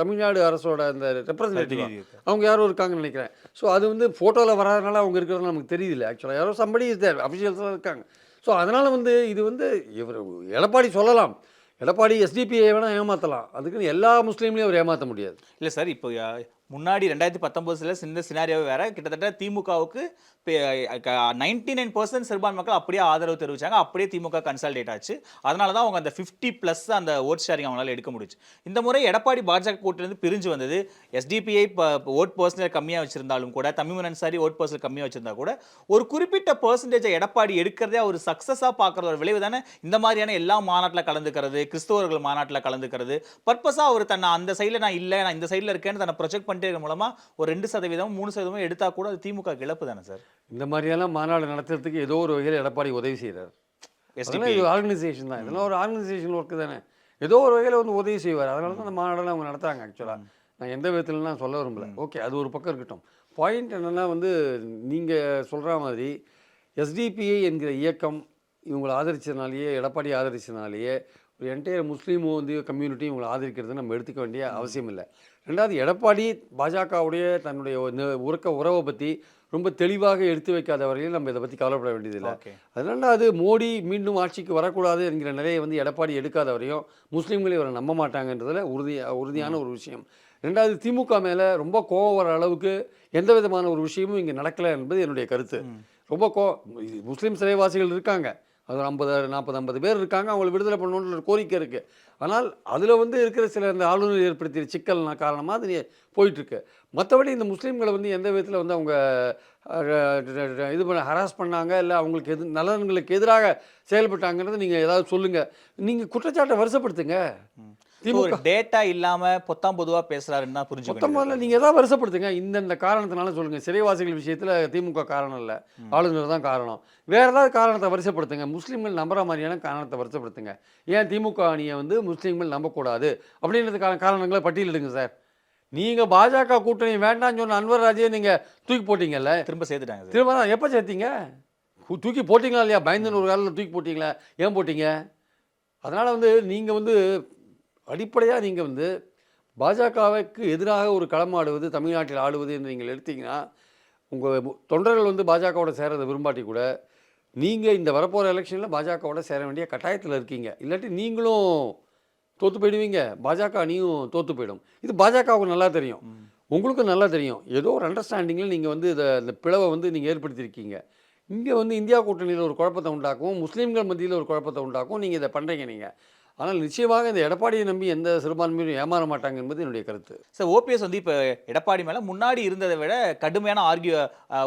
தமிழ்நாடு அரசோட அந்த ரெப்ரசன்டேட்டிவ் அவங்க யாரோ இருக்காங்கன்னு நினைக்கிறேன். ஸோ அது வந்து ஃபோட்டோவில் வராதனால அவங்க இருக்கிறது நமக்கு தெரியல ஆக்சுவலாக யாரோ சம்படி இஸ் தேர் அஃபிஷியல்ஸாக இருக்காங்க. ஸோ அதனால் வந்து இது வந்து இவர் எடப்பாடி சொல்லலாம். எடப்பாடி எஸ்டிபிஐ வேணால் ஏமாற்றலாம் அதுக்குன்னு எல்லா முஸ்லீம்லையும் அவர் ஏமாற்ற முடியாது. இல்ல சார் இப்போ முன்னாடி ரெண்டாயிரத்தி பத்தொம்போதுல சின்ன சினாரியாவே வேற. கிட்டத்தட்ட திமுகவுக்கு நைன்டி நைன் பர்சன்ட் சிறுபான்மை மக்கள் அப்படியே ஆதரவு தெரிவிச்சாங்க. அப்படியே திமுக கன்சல்டேட் ஆச்சு. அதனால தான் அவங்க அந்த ஃபிஃப்டி ப்ளஸ் அந்த ஓட் ஷேரிங் அவங்களால எடுக்க முடிச்சு இந்த முறை எடப்பாடி பாஜக கூட்டிலிருந்து பிரிஞ்சு வந்தது. எஸ்டிபிஐ ஓட் பர்சன்டேஜ் கம்மியாக வச்சிருந்தாலும் கூட தமிழ் அன்சாரி ஓட் பர்சன்ட் கம்மியாக வச்சிருந்தா கூட ஒரு குறிப்பிட்ட பர்சன்டேஜை எடப்பாடி எடுக்கிறதே ஒரு சக்ஸஸாக பார்க்குற ஒரு விளைவு தானே? இந்த மாதிரியான எல்லா மாநாட்டில் கலந்துக்கிறது கிறிஸ்தவர்கள் மாநாட்டில் கலந்துக்கிறது பர்பஸாக அவர் தன்னை அந்த சைடில் நான் இல்லை நான் இந்த சைடில் இருக்கேன்னு தன்னை ப்ரொஜெக்ட் பண்ணி இருக்கிற மூலமாக ஒரு ரெண்டு சதவீதம் மூணு சதவீதம் எடுத்தா கூட அது திமுக இழப்பு தானே சார்? இந்த மாதிரியெல்லாம் மாநாடு நடத்துறதுக்கு ஏதோ ஒரு வகையில் எடப்பாடி உதவி செய்கிறார் இது ஆர்கனைசேஷன் தான். இதெல்லாம் ஒரு ஆர்கனைசேஷன் ஒர்க்கு தானே. ஏதோ ஒரு வகையில் வந்து உதவி செய்வார். அதனால தான் அந்த மாநாடெல்லாம் அவங்க நடத்துகிறாங்க ஆக்சுவலாக நான் எந்த விதத்துலலாம் சொல்ல விரும்பல. ஓகே அது ஒரு பக்கம் இருக்கட்டும். பாயிண்ட் என்னென்னா வந்து நீங்கள் சொல்கிற மாதிரி எஸ்டிபிஐ என்கிற இயக்கம் இவங்களை ஆதரிச்சதுனாலேயே எடப்பாடி ஆதரிச்சதுனாலேயே என்டையர் முஸ்லீம் வந்து கம்யூனிட்டி இவங்களை ஆதரிக்கிறது நம்ம எடுத்துக்க வேண்டிய அவசியம் இல்லை. ரெண்டாவது எடப்பாடி பாஜகவுடைய தன்னுடைய உறக்க உறவை பற்றி ரொம்ப தெளிவாக எடுத்து வைக்காத வரையில் நம்ம இதை பற்றி கவலைப்பட வேண்டியதில்லை. அதனால அது மோடி மீண்டும் ஆட்சிக்கு வரக்கூடாது என்கிற நிலையை வந்து எடப்பாடி எடுக்காத வரையும் முஸ்லீம்களே இவரை நம்ப மாட்டாங்கன்றதுல உறுதி உறுதியான ஒரு விஷயம். ரெண்டாவது திமுக மேலே ரொம்ப கோவம் வர அளவுக்கு எந்த விதமான ஒரு விஷயமும் இங்கே நடக்கலை என்பது என்னுடைய கருத்து. ரொம்ப கோ முஸ்லீம் சிறைவாசிகள் இருக்காங்க. அது ஒரு ஐம்பது நாற்பது ஐம்பது பேர் இருக்காங்க. அவங்களை விடுதலை பண்ணணுன்ற ஒரு கோரிக்கை இருக்குது ஆனால் அதில் வந்து இருக்கிற சில இந்த ஆளுநர் ஏற்படுத்திய சிக்கல் காரணமாக அது போயிட்டுருக்கு. மற்றபடி இந்த முஸ்லீம்களை வந்து எந்த விதத்தில் வந்து அவங்க இது பண்ண ஹராஸ் பண்ணாங்க இல்லை அவங்களுக்கு எது நலன்களுக்கு எதிராக செயல்பட்டாங்கன்றதை நீங்கள் ஏதாவது சொல்லுங்கள் நீங்கள் குற்றச்சாட்டை வருஷப்படுத்துங்க ஒரு டேட்டா இல்லாம பொத்தாம் பொதுவா பேசுறாருன்னு தான் புரிஞ்சுக்க மொத்தமாக நீங்கள் ஏதாவது வருஷப்படுத்துங்க இந்தந்த காரணத்தினால சொல்லுங்கள் சிறைவாசிகள் விஷயத்தில் திமுக காரணம் இல்லை. ஆளுநர் தான் காரணம். வேறு ஏதாவது காரணத்தை வருஷப்படுத்துங்க முஸ்லீம்கள் நம்புற மாதிரியான காரணத்தை வருஷப்படுத்துங்க ஏன் திமுக அணியை வந்து முஸ்லீம்கள் நம்பக்கூடாது? அப்படின்றதுக்கான காரணங்களை பட்டியலிடுங்க சார். நீங்கள் பாஜக கூட்டணி வேண்டாம்னு சொன்ன அன்வர் ராஜே நீங்கள் தூக்கி போட்டீங்கல்ல. திரும்ப சேர்த்துட்டாங்க சார். திரும்ப தான். எப்போ சேர்த்தீங்க? தூக்கி போட்டிங்களா இல்லையா? பயந்துன்னு ஒரு காலத்தில் தூக்கி போட்டிங்களா? ஏன் போட்டீங்க? அதனால் வந்து நீங்கள் வந்து அடிப்படையாக நீங்கள் வந்து பாஜகவுக்கு எதிராக ஒரு களமாடுவது தமிழ்நாட்டில் ஆடுவது என்று நீங்கள் எடுத்தீங்கன்னா உங்கள் தொண்டர்கள் வந்து பாஜகவோட சேரதை விரும்பாட்டி கூட நீங்கள் இந்த வரப்போகிற எலெக்ஷனில் பாஜகவோட சேர வேண்டிய கட்டாயத்தில் இருக்கீங்க. இல்லாட்டி நீங்களும் தோற்று போயிடுவீங்க. பாஜக அணியும் தோற்று போயிடும். இது பாஜகவுக்கு நல்லா தெரியும். உங்களுக்கும் நல்லா தெரியும். ஏதோ ஒரு அண்டர்ஸ்டாண்டிங்கில் நீங்கள் வந்து இதை இந்த பிளவை வந்து நீங்கள் ஏற்படுத்தியிருக்கீங்க. இங்கே வந்து இந்தியா கூட்டணியில் ஒரு குழப்பத்தை உண்டாக்கும் முஸ்லீம்கள் மத்தியில் ஒரு குழப்பத்தை உண்டாக்கும் நீங்கள் இதை பண்ணுறீங்க நீங்கள் ஆனால் நிச்சயமாக இந்த எடப்பாடியை நம்பி எந்த சிறுபான்மையும் ஏமாற மாட்டாங்க என்பது என்னுடைய கருத்து. சார் ஓபிஎஸ் வந்து இப்போ எடப்பாடி மேலே முன்னாடி இருந்ததை விட கடுமையான ஆர்கியூ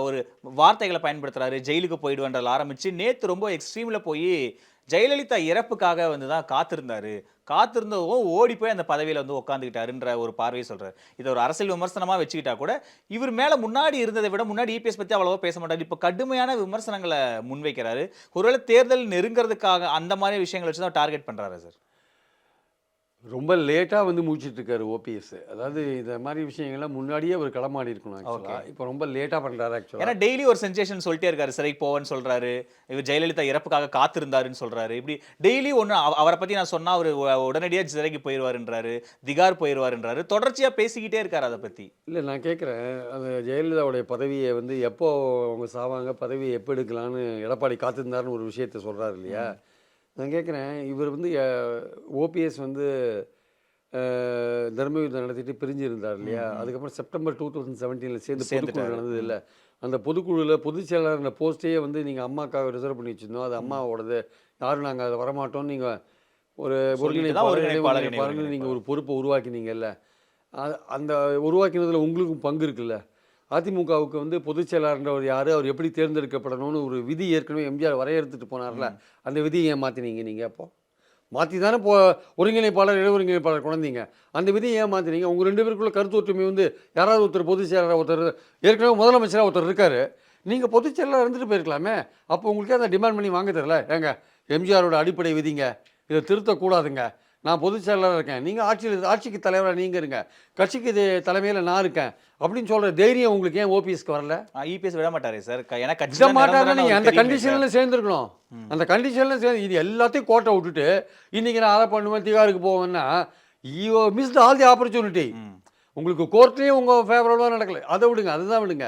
ஒரு வார்த்தைகளை பயன்படுத்துகிறாரு ஜெயிலுக்கு போயிடுவேன்றதுல ஆரம்பித்து நேற்று ரொம்ப எக்ஸ்ட்ரீமில் போய் ஜெயலலிதா இறப்புக்காக வந்து தான் காத்திருந்தார். காத்திருந்தவும் ஓடி போய் அந்த பதவியில் வந்து உட்காந்துக்கிட்டாருன்ற ஒரு பார்வையை சொல்கிறார் இதை ஒரு அரசியல் விமர்சனமாக வச்சுக்கிட்டா கூட இவர் மேலே முன்னாடி இருந்ததை விட முன்னாடி இபிஎஸ் பற்றி அவ்வளோவா பேச மாட்டார். இப்போ கடுமையான விமர்சனங்களை முன்வைக்கிறாரு. ஒருவேளை தேர்தல் நெருங்கிறதுக்காக அந்த மாதிரி விஷயங்களை வச்சு தான் டார்கெட் பண்ணுறாரு சார்? ரொம்ப லேட்டாக வந்து முடிச்சிட்டு இருக்காரு ஓபிஎஸ் அதாவது இந்த மாதிரி விஷயங்கள்லாம் முன்னாடியே அவர் களமாடி இருக்கணும் ஆக்சுவலாக இப்போ ரொம்ப லேட்டாக பண்ணுறாரு ஆக்சுவலாக ஏன்னா டெய்லி ஒரு சென்சேஷன் சொல்லிட்டே இருக்காரு சிறைக்கு போவேன்னு சொல்றாரு. இவர் ஜெயலலிதா இறப்புக்காக காத்திருந்தாருன்னு சொல்றாரு. இப்படி டெய்லி ஒன்று அவரை பத்தி நான் சொன்னா அவர் உடனடியாக சிறைக்கு போயிடுவாருன்றாரு திகார் போயிடுவாருன்றாரு தொடர்ச்சியா பேசிக்கிட்டே இருக்காரு அதை பத்தி. இல்லை நான் கேட்குறேன் அந்த ஜெயலலிதாவுடைய பதவியை வந்து எப்போ அவங்க சாவாங்க பதவியை எப்போ எடுக்கலான்னு எடப்பாடி காத்திருந்தாருன்னு ஒரு விஷயத்த சொல்கிறாரு இல்லையா? நான் கேட்குறேன் இவர் வந்து ஓபிஎஸ் வந்து அஹ், தர்ம யுத்தம் நடத்திட்டு பிரிஞ்சிருந்தார் இல்லையா? அதுக்கப்புறம் செப்டம்பர் டூ தௌசண்ட் செவன்டீனில் சேர்ந்து பொதுக்குழு நடந்தது இல்லை. அந்த பொதுக்குழுவில் பொதுச் செயலாளர் போஸ்ட்டையே வந்து நீங்கள் அம்மாக்காக ரிசர்வ் பண்ணி வச்சுருந்தோம். அது அம்மாவோடது. யாரும் நாங்கள் அதை வரமாட்டோம்னு நீங்கள் ஒரு ஒருங்கிணைப்பாளர் நீங்கள் ஒரு பொறுப்பை உருவாக்கினீங்கல்ல. அது- அந்த உருவாக்கினதுல உங்களுக்கும் பங்கு இருக்குல்ல? அதிமுகவுக்கு வந்து பொதுச் செயலாளர்ன்றவர் யார்? அவர் எப்படி தேர்ந்தெடுக்கப்படணும்னு ஒரு விதி ஏற்கனவே எம்ஜிஆர் வரையறுத்துட்டு போனார்ல. அந்த விதியை ஏன் மாற்றினீங்க நீங்கள் அப்போ? மாற்றி தானே இப்போ ஒருங்கிணைப்பாளர் இட ஒருங்கிணைப்பாளர் குழந்தீங்க. அந்த விதியை ஏன் மாற்றினீங்க உங்கள் ரெண்டு பேருக்குள்ள கருத்து ஒற்றுமை வந்து யாராவது ஒருத்தர் பொதுச் செயலாளர் ஒருத்தர் ஏற்கனவே முதலமைச்சராக ஒருத்தர் இருக்கார். நீங்கள் பொதுச் செயலாளர் இருந்துட்டு போயிருக்கலாமே. அப்போ உங்களுக்கே அதை டிமாண்ட் பண்ணி வாங்க தரல ஏங்க எம்ஜிஆரோட அடிப்படை விதிங்க. இதை திருத்தக்கூடாதுங்க. நான் பொதுச் செயலாளராக இருக்கேன். நீங்கள் ஆட்சியில் ஆட்சிக்கு தலைவராக நீங்கள் இருங்க. கட்சிக்கு இது தலைமையில் நான் இருக்கேன். அப்படின்னு சொல்கிற தைரியம் உங்களுக்கு ஏன் ஓபிஎஸ்க்கு வரல? இபிஎஸ் விட மாட்டாரு சார். ஏன்னா கட்சி நிரந்தரம்னு நீங்கள் அந்த. கண்டிஷனில் சேர்ந்துருக்கணும். அந்த கண்டிஷனில் சேர்ந்து இது எல்லாத்தையும் கோட்டை விட்டுட்டு இன்றைக்கி நான் அதை பண்ணுவேன் திகாருக்கு போவேன்னா you miss all the opportunity. உங்களுக்கு கோர்ட்லேயும் உங்கள் ஃபேவரபுளாக நடக்கல. அதை விடுங்க அதுதான் விடுங்க.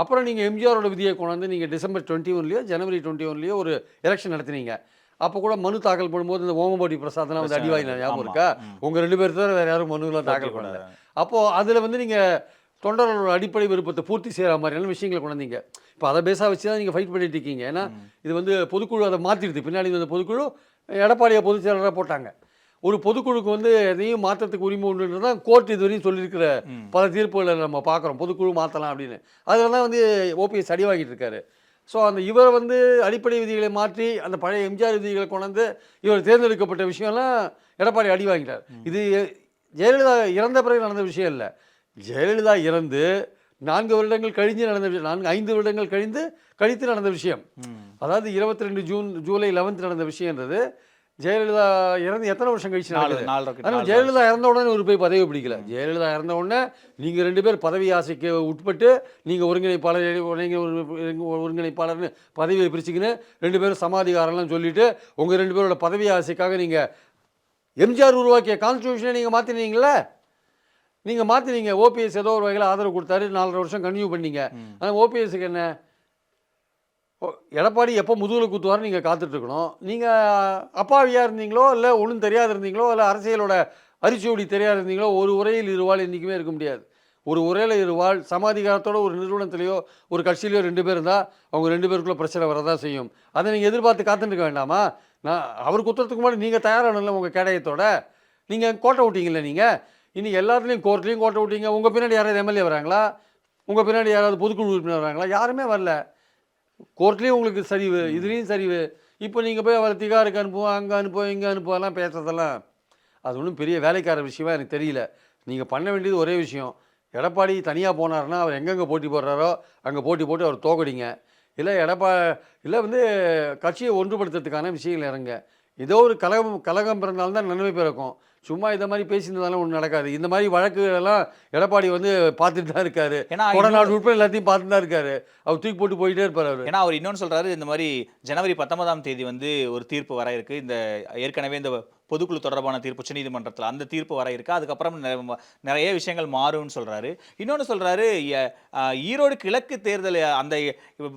அப்புறம் நீங்கள் எம்ஜிஆரோட விதியை கொண்டாந்து நீங்கள் டிசம்பர் டுவெண்ட்டி ஒன்லையோ ஜனவரி டுவெண்ட்டி ஒன்லையோ ஒரு எலெக்ஷன் நடத்துனீங்க. அப்போ கூட மனு தாக்கல் பண்ணும்போது இந்த ஓமபாடி பிரசாத்லாம் வந்து அடிவாய் ஞாபகம். இருக்கா. உங்கள் ரெண்டு பேர் தவிர வேறு யாரும் மனுலாம் தாக்கல் பண்ணல. அப்போது அதில் வந்து நீங்கள் தொண்டர்களோட அடிப்படை விருப்பத்தை பூர்த்தி செய்கிற மாதிரியான விஷயங்களை கொண்டாந்தீங்க இப்போ அதை பேஸாக வச்சு தான் நீங்கள் ஃபைட் பண்ணிட்டு இருக்கீங்க. ஏன்னா இது வந்து பொதுக்குழு அதை மாற்றிடுது பின்னாடி வந்த பொதுக்குழு எடப்பாடியை பொதுச் செயலராக போட்டாங்க. ஒரு பொதுக்குழுக்கு வந்து எதையும் மாற்றத்துக்கு உரிமை உண்டுன்றது தான் கோர்ட் இதுவரையும் சொல்லியிருக்கிற பல தீர்ப்புகளை நம்ம பார்க்குறோம். பொதுக்குழு மாற்றலாம் அப்படின்னு. அதில் தான் வந்து ஓபிஎஸ் அடி வாங்கிட்டு இருக்காரு. ஸோ அந்த இவரை வந்து அடிப்படை விதிகளை மாற்றி அந்த பழைய எம்ஜிஆர் விதிகளை கொண்டாந்து இவர் தேர்ந்தெடுக்கப்பட்ட விஷயம்லாம் எடப்பாடி அடி வாங்கிட்டார். இது ஜெயலலிதா இறந்த பிறகு நடந்த விஷயம் இல்லை. ஜெயலலிதா இறந்து நான்கு வருடங்கள் கழிஞ்சு நடந்த விஷயம் நான்கு ஐந்து வருடங்கள் கழிந்து கழித்து நடந்த விஷயம். அதாவது இருபத்தி ரெண்டு ஜூன் ஜூலை 11 நடந்த விஷயன்றது ஜெயலலிதா இறந்து எத்தனை வருஷம் கழிச்சு நாலு நாலு ஆனால் ஜெயலலிதா இறந்த உடனே ஒரு போய் பதவி பிடிக்கல. ஜெயலலிதா இறந்த உடனே நீங்கள் ரெண்டு பேர் பதவி ஆசைக்கு உட்பட்டு நீங்கள் ஒருங்கிணைப்பாளர் ஒருங்கிணைப்பாளர்னு பதவியை பிரிச்சுக்கின்னு ரெண்டு பேரும் சமாதிகாரம்லாம் சொல்லிட்டு உங்கள் ரெண்டு பேரோட பதவி ஆசைக்காக நீங்கள் எம்ஜிஆர் உருவாக்கிய கான்ஸ்டியூஷனை நீங்கள் மாற்றினீங்களே நீங்கள் மாற்றினீங்க ஓபிஎஸ் ஏதோ ஒரு வகையில் ஆதரவு கொடுத்தாரு. நாலரை வருஷம் கன்டினியூ பண்ணீங்க. ஆனால் ஓபிஎஸ்க்கு என்ன? எடப்பாடி எப்போ முதுகில் குத்துவார் நீங்கள் காத்துட்ருக்கணும். நீங்கள் அப்பாவியாக இருந்தீங்களோ இல்லை ஒன்றும் தெரியாது இருந்தீங்களோ இல்லை அரசியலோட அரிசியோடி தெரியாது இருந்தீங்களோ ஒரு உரையில் இருவாள் என்றைக்குமே இருக்க முடியாது. ஒரு உரையில் இருவாள் சமாதிகாரத்தோட ஒரு நிறுவனத்திலேயோ ஒரு கட்சியிலையோ ரெண்டு பேர் இருந்தால் அவங்க ரெண்டு பேருக்குள்ளே பிரச்சனை வரதான் செய்யும். அதை நீங்கள் எதிர்பார்த்து காத்துட்டுருக்க வேண்டாமா? நான் அவர் குத்துறதுக்கு முன்னாடி நீங்கள் தயாரானல உங்கள் கேடயத்தோட. நீங்கள் கோட்டை விட்டீங்கல்ல நீங்கள் இன்றைக்கி எல்லாத்துலேயும் கோர்ட்லேயும் கோட்டை விட்டீங்க. உங்கள் பின்னாடி யாராவது எம்எல்ஏ வராங்களா? உங்கள் பின்னாடி யாராவது பொதுக்குழு உறுப்பினர் வராங்களா? யாருமே வரல. கோர்ட்லேயும் உங்களுக்கு சரிவு இதுலேயும் சரிவு. இப்போ நீங்கள் போய் அவரை திகாருக்கு அனுப்புவோம் அங்கே அனுப்புவோம் இங்கே அனுப்புவோம்லாம் பேசுறதெல்லாம் அது ஒன்றும் பெரிய வேலைக்கார விஷயமா எனக்கு தெரியல. நீங்கள் பண்ண வேண்டியது ஒரே விஷயம். எடப்பாடி தனியாக போனாருன்னா அவர் எங்கெங்கே போட்டி போடுறாரோ அங்கே போட்டி போட்டு அவர் தோக்கடிங்க. இல்லை எடப்பா இல்லை வந்து கட்சியை ஒன்றுபடுத்துறதுக்கான விஷயங்கள் இறங்க. ஏதோ ஒரு கலகம் கலகம் பிறந்தால்தான் நன்மை பிறக்கும். சும்மா இந்த மாதிரி பேசியிருந்தாலும் ஒன்றும் நடக்காது. இந்த மாதிரி வழக்குகளெல்லாம் எடப்பாடி வந்து பார்த்துட்டு தான் இருக்காரு. ஏன்னா கொடநாடு உட்பட எல்லாத்தையும் பார்த்துட்டு தான் இருக்காரு. அவர் தூக்கி போட்டு போயிட்டே இருப்பார் அவர். ஏன்னா அவர் இன்னொன்னு சொல்றாரு இந்த மாதிரி ஜனவரி பத்தொன்பதாம் தேதி வந்து ஒரு தீர்ப்பு வர இருக்கு. இந்த ஏற்கனவே இந்த பொதுக்குழு தொடர்பான தீர்ப்பு உச்சநீதிமன்றத்தில் அந்த தீர்ப்பு வர இருக்கு. அதுக்கப்புறம் நிறைய விஷயங்கள் மாறும்னு சொல்கிறாரு இன்னொன்று சொல்கிறாரு ஈரோடு கிழக்கு தேர்தல் அந்த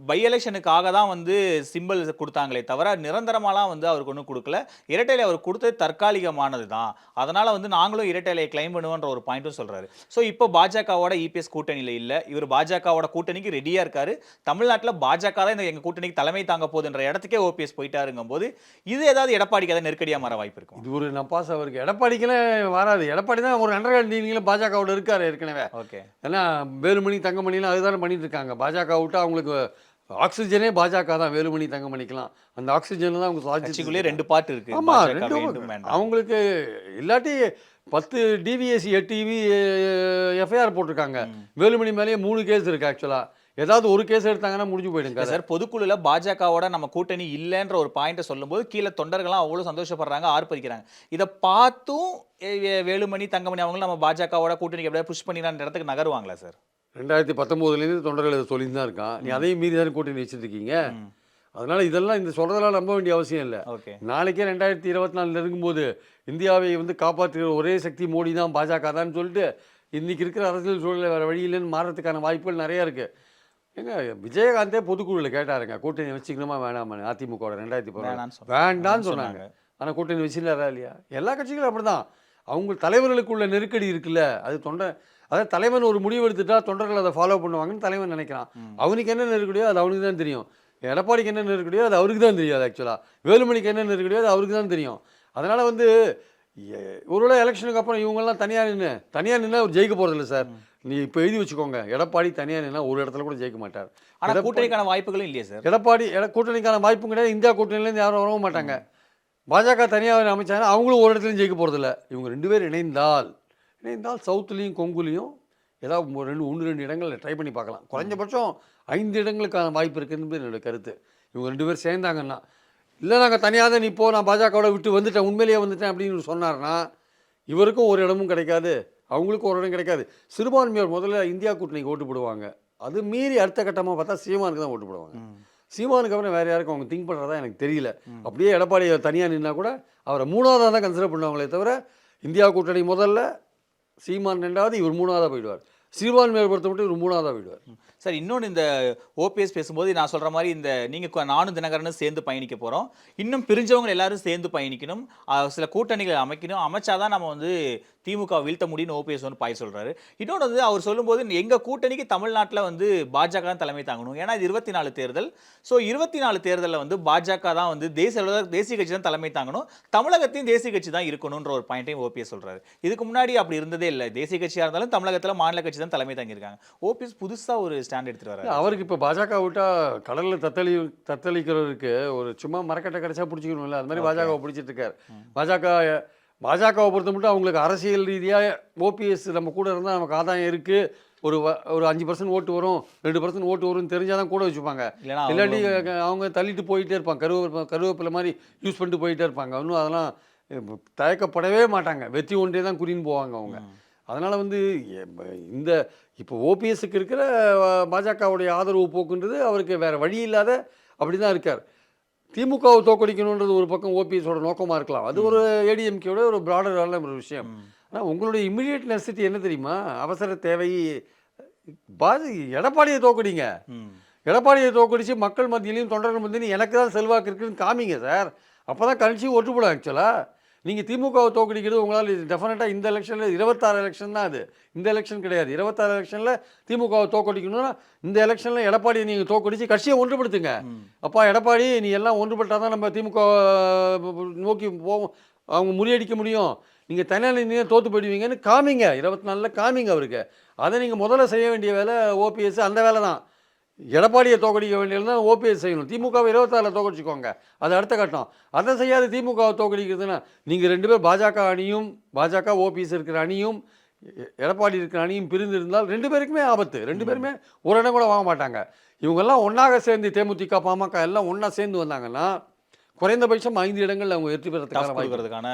பை எலெக்ஷனுக்காக தான் வந்து சிம்பிள் கொடுத்தாங்களே தவிர நிரந்தரமாலாம் வந்து அவருக்கு ஒன்றும் கொடுக்கல. இரட்டைலை அவர் கொடுத்தது தற்காலிகமானது தான். அதனால் வந்து நாங்களும் இரட்டைலையை கிளைம் பண்ணுவோன்ற ஒரு பாயிண்ட்டும் சொல்கிறாரு ஸோ இப்போ பாஜகவோட இபிஎஸ் கூட்டணியில் இல்லை. இவர் பாஜகவோட கூட்டணிக்கு ரெடியாக இருக்காரு. தமிழ்நாட்டில் பாஜக தான் இந்த எங்கள் கூட்டணிக்கு தலைமை தாங்க போதுன்ற இடத்துக்கே ஓபிஎஸ் போயிட்டாருங்கும் போது இது ஏதாவது எடப்பாடிக்கு அதை நெருக்கடியாக மாற வாய்ப்பு இருக்கும் இது ஒரு நப்பாஸ் அவருக்கு. எடப்பாடிக்கெல்லாம் வராது. எடப்பாடி தான் ஒரு அண்டர்கிரவுண்ட் டீலிங்கில் பாஜகவோட இருக்காரு ஏற்கனவே. ஓகே. ஏன்னா வேலுமணி தங்கமணிலாம் அதுதானே பண்ணிட்டு இருக்காங்க பாஜக விட்டு அவங்களுக்கு ஆக்சிஜனே பாஜக தான். வேலுமணி தங்கமணிக்கெல்லாம். அந்த ஆக்சிஜன் தான் அவங்க சாதிச்சு கட்சிக்குள்ளேயே ரெண்டு பார்ட் இருக்கு. ஆமா பாஜக ரெண்டு. அவங்களுக்கு இல்லாட்டி பத்து டிவிஎஸ்சி எட்டு இவி எஃப்ஐஆர் போட்டிருக்காங்க. வேலுமணி மேலேயே மூணு கேஸ் இருக்கு ஆக்சுவலா ஏதாவது ஒரு கேஸ் எடுத்தாங்கன்னா முடிஞ்சு போயிடுங்க சார் பொதுக்குழுல பாஜகவோட நம்ம கூட்டணி இல்லைன்ற ஒரு பாயிண்ட சொல்லும்போது கீழே தொண்டர்கள்லாம் அவ்வளவு சந்தோஷப்படுறாங்க ஆர்ப்பரிக்கிறாங்க. இதை பார்த்தும் வேலுமணி தங்கமணி அவங்களும் நம்ம பாஜகவோட கூட்டணிக்கு எப்படியா புஷ் பண்ணிடலான்ற இடத்துக்கு நகருவாங்களா சார்? ரெண்டாயிரத்தி பத்தொம்போதுலேருந்து தொண்டர்கள் இதை சொல்லிட்டு தான் இருக்கான். நீ அதையும் மீறி தானே கூட்டணி வச்சிருக்கீங்க? அதனால இதெல்லாம் இந்த சொல்றதெல்லாம் நம்ப வேண்டிய அவசியம் இல்லை. ஓகே. நாளைக்கே ரெண்டாயிரத்தி இருபத்தி நாலில் இருக்கும்போது இந்தியாவை வந்து காப்பாற்றுகிற ஒரே சக்தி மோடி தான் பாஜக தான் சொல்லிட்டு இன்னைக்கு இருக்கிற அரசியல் சூழலை வேறு வழி இல்லைன்னு மாறதுக்கான வாய்ப்புகள் நிறையா இருக்குது ஏங்க விஜயகாந்தே பொதுக்குழுவில் கேட்டாருங்க கூட்டணி வச்சுக்கணுமா வேணாமான்னு அதிமுக ரெண்டாயிரத்தி வேணான்னு பதினாறு சொன்னாங்க. வேண்டான்னு சொன்னாங்க. ஆனால் கூட்டணி வச்சுருந்தாரா இல்லையா? எல்லா கட்சிகளும் அப்படி தான் அவங்க தலைவர்களுக்குள்ள நெருக்கடி இருக்குல்ல அது தொண்டை அதாவது தலைவன் ஒரு முடிவு எடுத்துட்டா தொண்டர்கள் அதை ஃபாலோ பண்ணுவாங்கன்னு தலைவன் நினைக்கிறான். அவனுக்கு என்ன நெருக்கடியோ அது அவனுக்கு தான் தெரியும். எடப்பாடிக்கு என்ன நெருக்கடியோ அது அவருக்கு தான் தெரியாது ஆக்சுவலாக வேலுமணிக்கு என்ன நெருக்கடியோ அது அவருக்கு தான் தெரியும். அதனால் வந்து ஒருவேளை எலெக்ஷனுக்கு அப்புறம் இவங்கெல்லாம் தனியாக நின்று தனியாக நின்னா அவர் ஜெயிக்க போகிறதில்ல சார். நீ இப்போ எழுதி வச்சுக்கோங்க. எடப்பாடி தனியாக நின்னா ஒரு இடத்துல கூட ஜெயிக்க மாட்டார். ஆனா எடப்பாடி- கூட்டணிக்கான வாய்ப்புகளும் இல்லையே சார்? எடப்பாடி எட- கூட்டணிக்கான வாய்ப்பும் கிடையாது. இந்தியா கூட்டணியிலேருந்து யாரும் வரவும் மாட்டாங்க. பாஜக தனியாக அமைச்சாங்கன்னா அவங்களும் ஒரு இடத்துலையும் ஜெயிக்க போகிறதில்ல இவங்க ரெண்டு பேர் இணைந்தால் இணைந்தால் சவுத்துலேயும் கொங்குலேயும் ஏதாவது ஒரு ரெண்டு ஒன்று ரெண்டு இடங்களில் ட்ரை பண்ணி பார்க்கலாம். குறைஞ்சபட்சம் ஐந்து இடங்களுக்கான வாய்ப்பு இருக்குன்னு என்னோட கருத்து. இவங்க ரெண்டு பேர் சேர்ந்தாங்கன்னா இல்லை நாங்கள் தனியாக தான் நிற்போம் நான் பாஜகவோட விட்டு வந்துட்டேன். உண்மையிலேயே வந்துட்டேன். அப்படின்னு சொன்னார்னா இவருக்கும் ஒரு இடமும் கிடைக்காது. அவங்களுக்கும் ஒரு இடம் கிடைக்காது. சிறுபான்மையோர் முதல்ல இந்தியா கூட்டணிக்கு ஓட்டு போடுவாங்க. அது மீறி அடுத்த கட்டமாக பார்த்தா சீமானுக்கு தான் ஓட்டு போடுவாங்க. சீமானுக்கு அப்புறம் வேறு யாருக்கும் அவங்க திங்க் பண்ணுறதா எனக்கு தெரியல. அப்படியே எடப்பாடி தனியாக நின்னா கூட அவரை மூணாவதாக தான் கன்சிடர் பண்ணுவாங்களே தவிர இந்தியா கூட்டணி முதல்ல சீமான் ரெண்டாவது இவர் மூணாவதாக போயிடுவார். சிறுபான்மையை பொறுத்த மட்டும் ஒரு மூணாவதாக விடுவார் சார் இன்னொன்று இந்த ஓபிஎஸ் பேசும்போது நான் சொல்ற மாதிரி இந்த நீங்க கொ- நானும் தினகரனும் சேர்ந்து பயணிக்க போறோம். இன்னும் பிரிஞ்சவங்க எல்லாரும் சேர்ந்து பயணிக்கணும். சில கூட்டணிகளை அமைக்கணும். அமைச்சாதான் நம்ம வந்து திமுக வீழ்த்த முடியும்னு ஓபிஎஸ் வந்து பாய் சொல்றாரு. இன்னொன்று வந்து அவர் சொல்லும்போது எங்க கூட்டணிக்கு தமிழ்நாட்டில் வந்து பாஜக தான் தலைமை தாங்கணும். ஏன்னா இது இருபத்தி நாலு தேர்தல். ஸோ இருபத்தி நாலு தேர்தலில் வந்து பாஜக தான் வந்து தேசிய தேசிய கட்சி தான் தலைமை தாங்கணும். தமிழகத்தையும் தேசிய கட்சி தான் இருக்கணுன்ற ஒரு பாயிண்ட்டையும் ஓபிஎஸ் சொல்றாரு. இதுக்கு முன்னாடி அப்படி இருந்ததே இல்லை. தேசிய கட்சியாக இருந்தாலும் தமிழகத்தில் மாநில கட்சி தான் தலைமை தாங்கியிருக்காங்க. ஓபிஎஸ் புதுசா ஒரு ஸ்டாண்ட் எடுத்துட்டு வராரு. அவருக்கு இப்போ பாஜக விட்டா கடலில் தத்தளி தத்தளிக்கிறவருக்கு ஒரு சும்மா மரக்கட்டை கிடைச்சா பிடிச்சிக்கணும்ல. அது மாதிரி பாஜகவை பிடிச்சிட்டு இருக்காரு. பாஜக பாஜகவை பொறுத்த மட்டும் அவங்களுக்கு அரசியல் ரீதியாக ஓபிஎஸ் நம்ம கூட இருந்தால் நமக்கு ஆதாயம் இருக்குது ஒரு ஒரு அஞ்சு பர்சன்ட் ஓட்டு வரும் ரெண்டு பர்சன்ட் ஓட்டு வரும்னு தெரிஞ்சால் தான் கூட வச்சுப்பாங்க. இல்லாட்டி அவங்க- தள்ளிட்டு போயிட்டே இருப்பாங்க. கருவேப்பிலை கருவேப்பிலை மாதிரி யூஸ் பண்ணிட்டு போயிட்டே இருப்பாங்க. இன்னும் அதெல்லாம் தயக்கப்படவே மாட்டாங்க. வெற்றி ஒன்றே தான் குறின்னு போவாங்க அவங்க. அதனால் வந்து இந்த இப்போ ஓபிஎஸ்க்கு இருக்கிற பாஜகவுடைய ஆதரவு போக்குன்றது அவருக்கு வேற வழி இல்லாத அப்படி தான் இருக்கார். திமுகவை தோக்கடிக்கணுன்றது ஒரு பக்கம் ஓபிஎஸோட நோக்கமாக இருக்கலாம். அது ஒரு ஏடிஎம்கேயோட ஒரு ப்ராடரான ஒரு விஷயம். ஆனால் உங்களுடைய இமிடியேட் நெசசிட்டி என்ன தெரியுமா? அவசர தேவை பாஜ எடப்பாடியை தோக்கடிங்க. எடப்பாடியை தோக்கடிச்சு மக்கள் மத்தியிலையும் தொண்டர்கள் மத்தியிலையும் எனக்கு தான் செல்வாக்கு இருக்குன்னு காமிங்க சார். அப்போ தான் கட்சி ஒற்றுப்படும் ஆக்சுவலாக நீங்கள் திமுகவை தோக்கடிக்கிறது உங்களால் டெஃபினட்டாக இந்த எலெக்ஷனில் இருபத்தாறு எலெக்ஷன் தான் அது. இந்த எலெக்ஷன் கிடையாது. இருபத்தாறு எலெக்ஷனில் திமுகவை தோக்கடிக்கணும்னா இந்த எலெக்ஷனில் எடப்பாடியை நீங்கள் தோக்கடிச்சு கட்சியை ஒன்றுபடுத்துங்க. அப்பா எடப்பாடி நீ எல்லாம் ஒன்றுபட்டால் தான் நம்ம திமுக நோக்கி போவோம். அவங்க முறியடிக்க முடியும். நீங்கள் தனியார் நீங்கள் தோற்று போயிடுவீங்கன்னு காமிங்க. இருபத்தி நாலில் காமிங்க அவருக்கு. அதை நீங்கள் முதல்ல செய்ய வேண்டிய வேலை ஓபிஎஸ் அந்த வேலை தான் எடப்பாடியை தோக்கடிக்க வேண்டியது தான் ஓபிஎஸ் செய்யணும். திமுகவை இருபத்தாறில் தோக்கடிச்சுக்கோங்க. அது அடுத்த கட்டம். அதை செய்யாத திமுகவை தோக்கடிக்கிறதுனா நீங்கள் ரெண்டு பேர் பாஜக அணியும் பாஜக ஓபிஎஸ் இருக்கிற அணியும் எடப்பாடி இருக்கிற அணியும் பிரிந்து இருந்தால் ரெண்டு பேருக்குமே ஆபத்து. ரெண்டு பேருமே ஒரு இடம் கூட வாங்க மாட்டாங்க. இவங்கெல்லாம் ஒன்றாக சேர்ந்து தேமுதிக பாமக எல்லாம் ஒன்றா சேர்ந்து வந்தாங்கன்னா குறைந்தபட்சம் ஐந்து இடங்கள்ல அவங்க வெற்றி பெறதுக்கான வாய்ப்பு. கொடுக்கறதுக்கான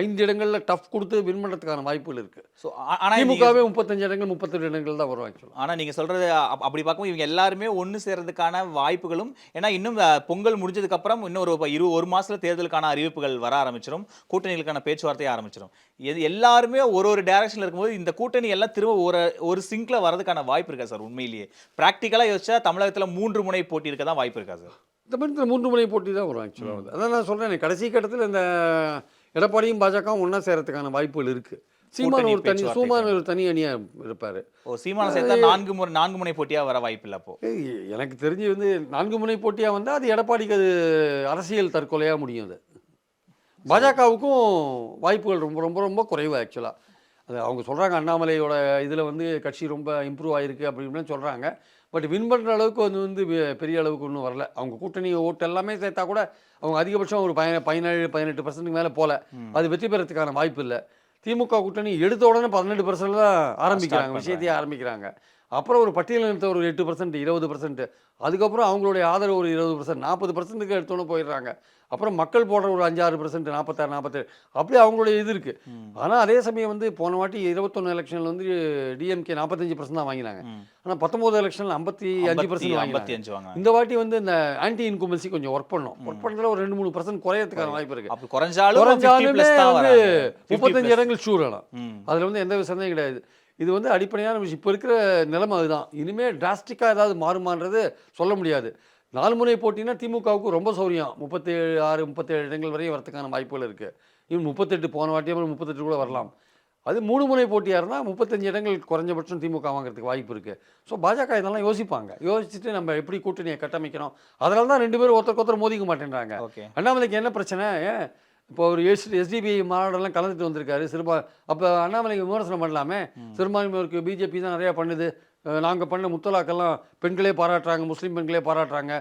ஐந்து இடங்கள்ல டஃப் கொடுத்து வின் பண்ணுறதுக்கான வாய்ப்புகள் இருக்கு. ஸோ ஆனா நீங்க- திமுகவே முப்பத்தஞ்சு இடங்கள் முப்பத்தெட்டு இடங்கள் தான் வரும் ஆக்சுவலாக ஆனா நீங்க சொல்றது அப்- அப்படி பார்க்கும்போது இவங்க எல்லாருமே ஒண்ணு சேர்றதுக்கான வாய்ப்புகளும் ஏன்னா இன்னும் பொங்கல் முடிஞ்சதுக்கு அப்புறம் இன்னும் ஒரு இரு ஒரு மாசத்துல தேர்தலுக்கான அறிவிப்புகள் வர ஆரம்பிச்சிடும் கூட்டணிகளுக்கான பேச்சுவார்த்தை ஆரம்பிச்சிடும் எது எல்லாருமே ஒரு ஒரு டைரக்ஷன்ல இருக்கும்போது இந்த கூட்டணி எல்லாம் திரும்ப ஒரு ஒரு சிங்க்ல வரதுக்கான வாய்ப்பு இருக்கா சார் உண்மையிலேயே? பிராக்டிக்கலா யோசிச்சா தமிழகத்துல மூன்று முனை போட்டி இருக்க தான் வாய்ப்பு இருக்கா சார் இந்த மாதிரி மூன்று முனை போட்டி தான் வரும் ஆக்சுவலாக வந்து. அதான் நான் சொல்கிறேன் கடைசி கட்டத்தில் இந்த எடப்பாடியும் பாஜகவும் ஒன்றா சேரத்துக்கான வாய்ப்புகள் இருக்குது சீமான் ஒரு தனி சீமான் ஒரு தனி அணியாக இருப்பார். ஓ சீமான சேர்த்தா நான்கு முறை நான்கு முனை போட்டியா வர வாய்ப்பு இல்ல அப்போ? எனக்கு தெரிஞ்சு வந்து நான்கு முனை போட்டியாக வந்தால் அது எடப்பாடிக்கு அது அரசியல் தற்கொலையாக முடியும் அது. பாஜகவுக்கும் வாய்ப்புகள் ரொம்ப ரொம்ப ரொம்ப குறைவு ஆக்சுவலாக அது அவங்க சொல்கிறாங்க அண்ணாமலையோட இதில் வந்து கட்சி ரொம்ப இம்ப்ரூவ் ஆயிருக்கு அப்படி இப்படின்னு சொல்கிறாங்க பட் வின் பண்ணுற அளவுக்கு வந்து வந்து பெரிய அளவுக்கு ஒன்றும் வரல. அவங்க கூட்டணி ஓட்டு எல்லாமே சேர்த்தா கூட அவங்க அதிகபட்சம் ஒரு பய பதினேழு பதினெட்டு பர்சன்ட்டுக்கு மேலே போகல அது வெற்றி பெறத்துக்கான வாய்ப்பு இல்லை. திமுக கூட்டணி எடுத்த உடனே பதினெட்டு பர்சன்ட் தான் ஆரம்பிக்கிறாங்க. விஷயத்தையே ஆரம்பிக்கிறாங்க. அப்புறம் ஒரு பட்டியலினத்த ஒரு எட்டு பர்சன்ட் இருபது பர்சன்ட் அதுக்கப்புறம் அவங்களுடைய ஆதரவு ஒரு இருபது பர்சன்ட் நாற்பது பர்சன்ட்டுக்கு எடுத்தோன்னே போயிடுறாங்க. அப்புறம் மக்கள் போடுற ஒரு அஞ்சாறு பர்சன்ட் நாற்பத்தாறு நாற்பத்தேழு. அப்படியே அவங்களுடைய இது இருக்குது ஆனால் அதே சமயம் வந்து போன வாட்டி இருபத்தொன்று எலெக்ஷனில் வந்து டிஎம்கே நாற்பத்தஞ்சு பர்சன்ட் தான் வாங்கினாங்க. ஆனால் பத்தொம்போது எலெக்ஷனில் ஐம்பத்தி அஞ்சு பர்சன்ட் வாங்கினாங்க. இந்த வாட்டி வந்து இந்த ஆன்டி இன்குமென்சி கொஞ்சம் ஒர்க் பண்ணோம். ஒர்க் பண்ணுறதுல ஒரு ரெண்டு மூணு பர்சன்ட் குறையறதுக்கான வாய்ப்பு இருக்குது அப்படி குறைஞ்சாலும் 50 குறைஞ்சாலுமே வந்து வராங்க. 50 முப்பத்தஞ்சு. இடங்கள் ஷூர் ஆனால். அதில் வந்து எந்த சந்தேகம் கிடையாது. இது வந்து அடிப்படையான விஷயம். இப்போ இருக்கிற நிலைமை அதுதான். இனிமேல் டிராஸ்டிக்காக ஏதாவது மாறுமான்றது சொல்ல முடியாது. நாலு முனை போட்டினா திமுகவுக்கு ரொம்ப சௌரியம். முப்பத்தேழு ஆறு முப்பத்தேழு இடங்கள் வரையும் வரதுக்கான வாய்ப்புகள் இருக்குது இன்னும் முப்பத்தெட்டு போன வாட்டியே முப்பத்தெட்டு கூட வரலாம். அது மூணு முனை போட்டியாக இருந்தால் முப்பத்தஞ்சு இடங்கள் குறைஞ்சபட்சம் திமுக வாங்குறதுக்கு வாய்ப்பு இருக்குது ஸோ பாஜக இதெல்லாம் யோசிப்பாங்க. யோசிச்சுட்டு நம்ம எப்படி கூட்டணியை கட்டமைக்கணும். அதனால தான் ரெண்டு பேரும் ஒருத்தருக்கு ஒருத்தர் மோதிக்க மாட்டேன்றாங்க. ஓகே. அண்ணாமலைக்கு என்ன பிரச்சனை? இப்போ ஒரு எஸ் எஸ்டிபி மாநாடெல்லாம் கலந்துட்டு வந்திருக்காரு. சிறுபா அப்போ அண்ணாமலைக்கு விமர்சனம் பண்ணலாமே. சிறுபான்மையோருக்கு பிஜேபி தான் நிறையா பண்ணுது. நாங்கள் பண்ண முத்தலாக்கெல்லாம் பெண்களே பாராட்டுறாங்க முஸ்லீம் பெண்களே பாராட்டுறாங்க.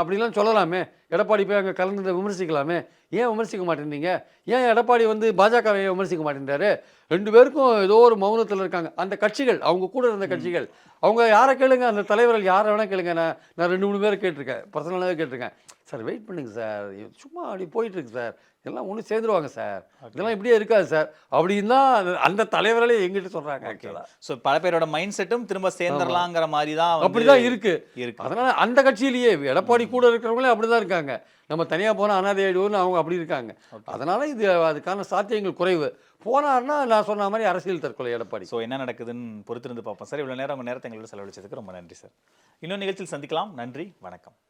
அப்படிலாம் சொல்லலாமே. எடப்பாடி போய் அங்கே கலந்து விமர்சிக்கலாமே. ஏன் விமர்சிக்க மாட்டேன்றீங்க? ஏன் எடப்பாடி வந்து பாஜகவை விமர்சிக்க மாட்டேன்றாரு? ரெண்டு பேருக்கும் ஏதோ ஒரு மௌனத்தில் இருக்காங்க. அந்த கட்சிகள் அவங்க கூட இருந்த கட்சிகள். அவங்க யாரை கேளுங்க? அந்த தலைவர்கள் யாரை வேணால் கேளுங்க. நான் நான் ரெண்டு மூணு பேரை கேட்டிருக்கேன். பர்சனலாகவே கேட்டிருக்கேன். சார் வெயிட் பண்ணுங்க சார். சும்மா அப்படி போயிட்டு இருக்கு சார். எல்லாம் ஒன்று சேர்ந்துருவாங்க சார். இதெல்லாம் இப்படியே இருக்காது சார். அப்படின்னு தான் அந்த- தலைவர்களே எங்கிட்ட சொல்கிறாங்க ஆக்சுவலாக ஸோ பல பேரோட மைண்ட் செட்டும் திரும்ப சேர்ந்துடலாங்கிற மாதிரி தான் வந்து அப்படிதான் இருக்கு. இருக்கு. அதனால அந்த கட்சியிலேயே எடப்பாடி எடப்பாடி கூட இருக்கிறவங்களே அப்படி தான் இருக்காங்க. நம்ம தனியாக போனால் அனாதை ஆயிடுவோம்னு அவங்க அப்படி இருக்காங்க. அதனால் இது அதுக்கான சாத்தியங்கள் குறைவு. போனார்னா நான் சொன்ன மாதிரி அரசியல் தற்கொலை எடப்பாடி. ஸோ என்ன நடக்குதுன்னு பொறுத்திருந்து பார்ப்போம் சார். இவ்வளோ நேரம் உங்கள் நேரத்தை எங்களோட செலவழிச்சதுக்கு ரொம்ப நன்றி சார். இன்னொரு நிகழ்ச்சியில் சந்திக்கலாம். நன்றி. வணக்கம்.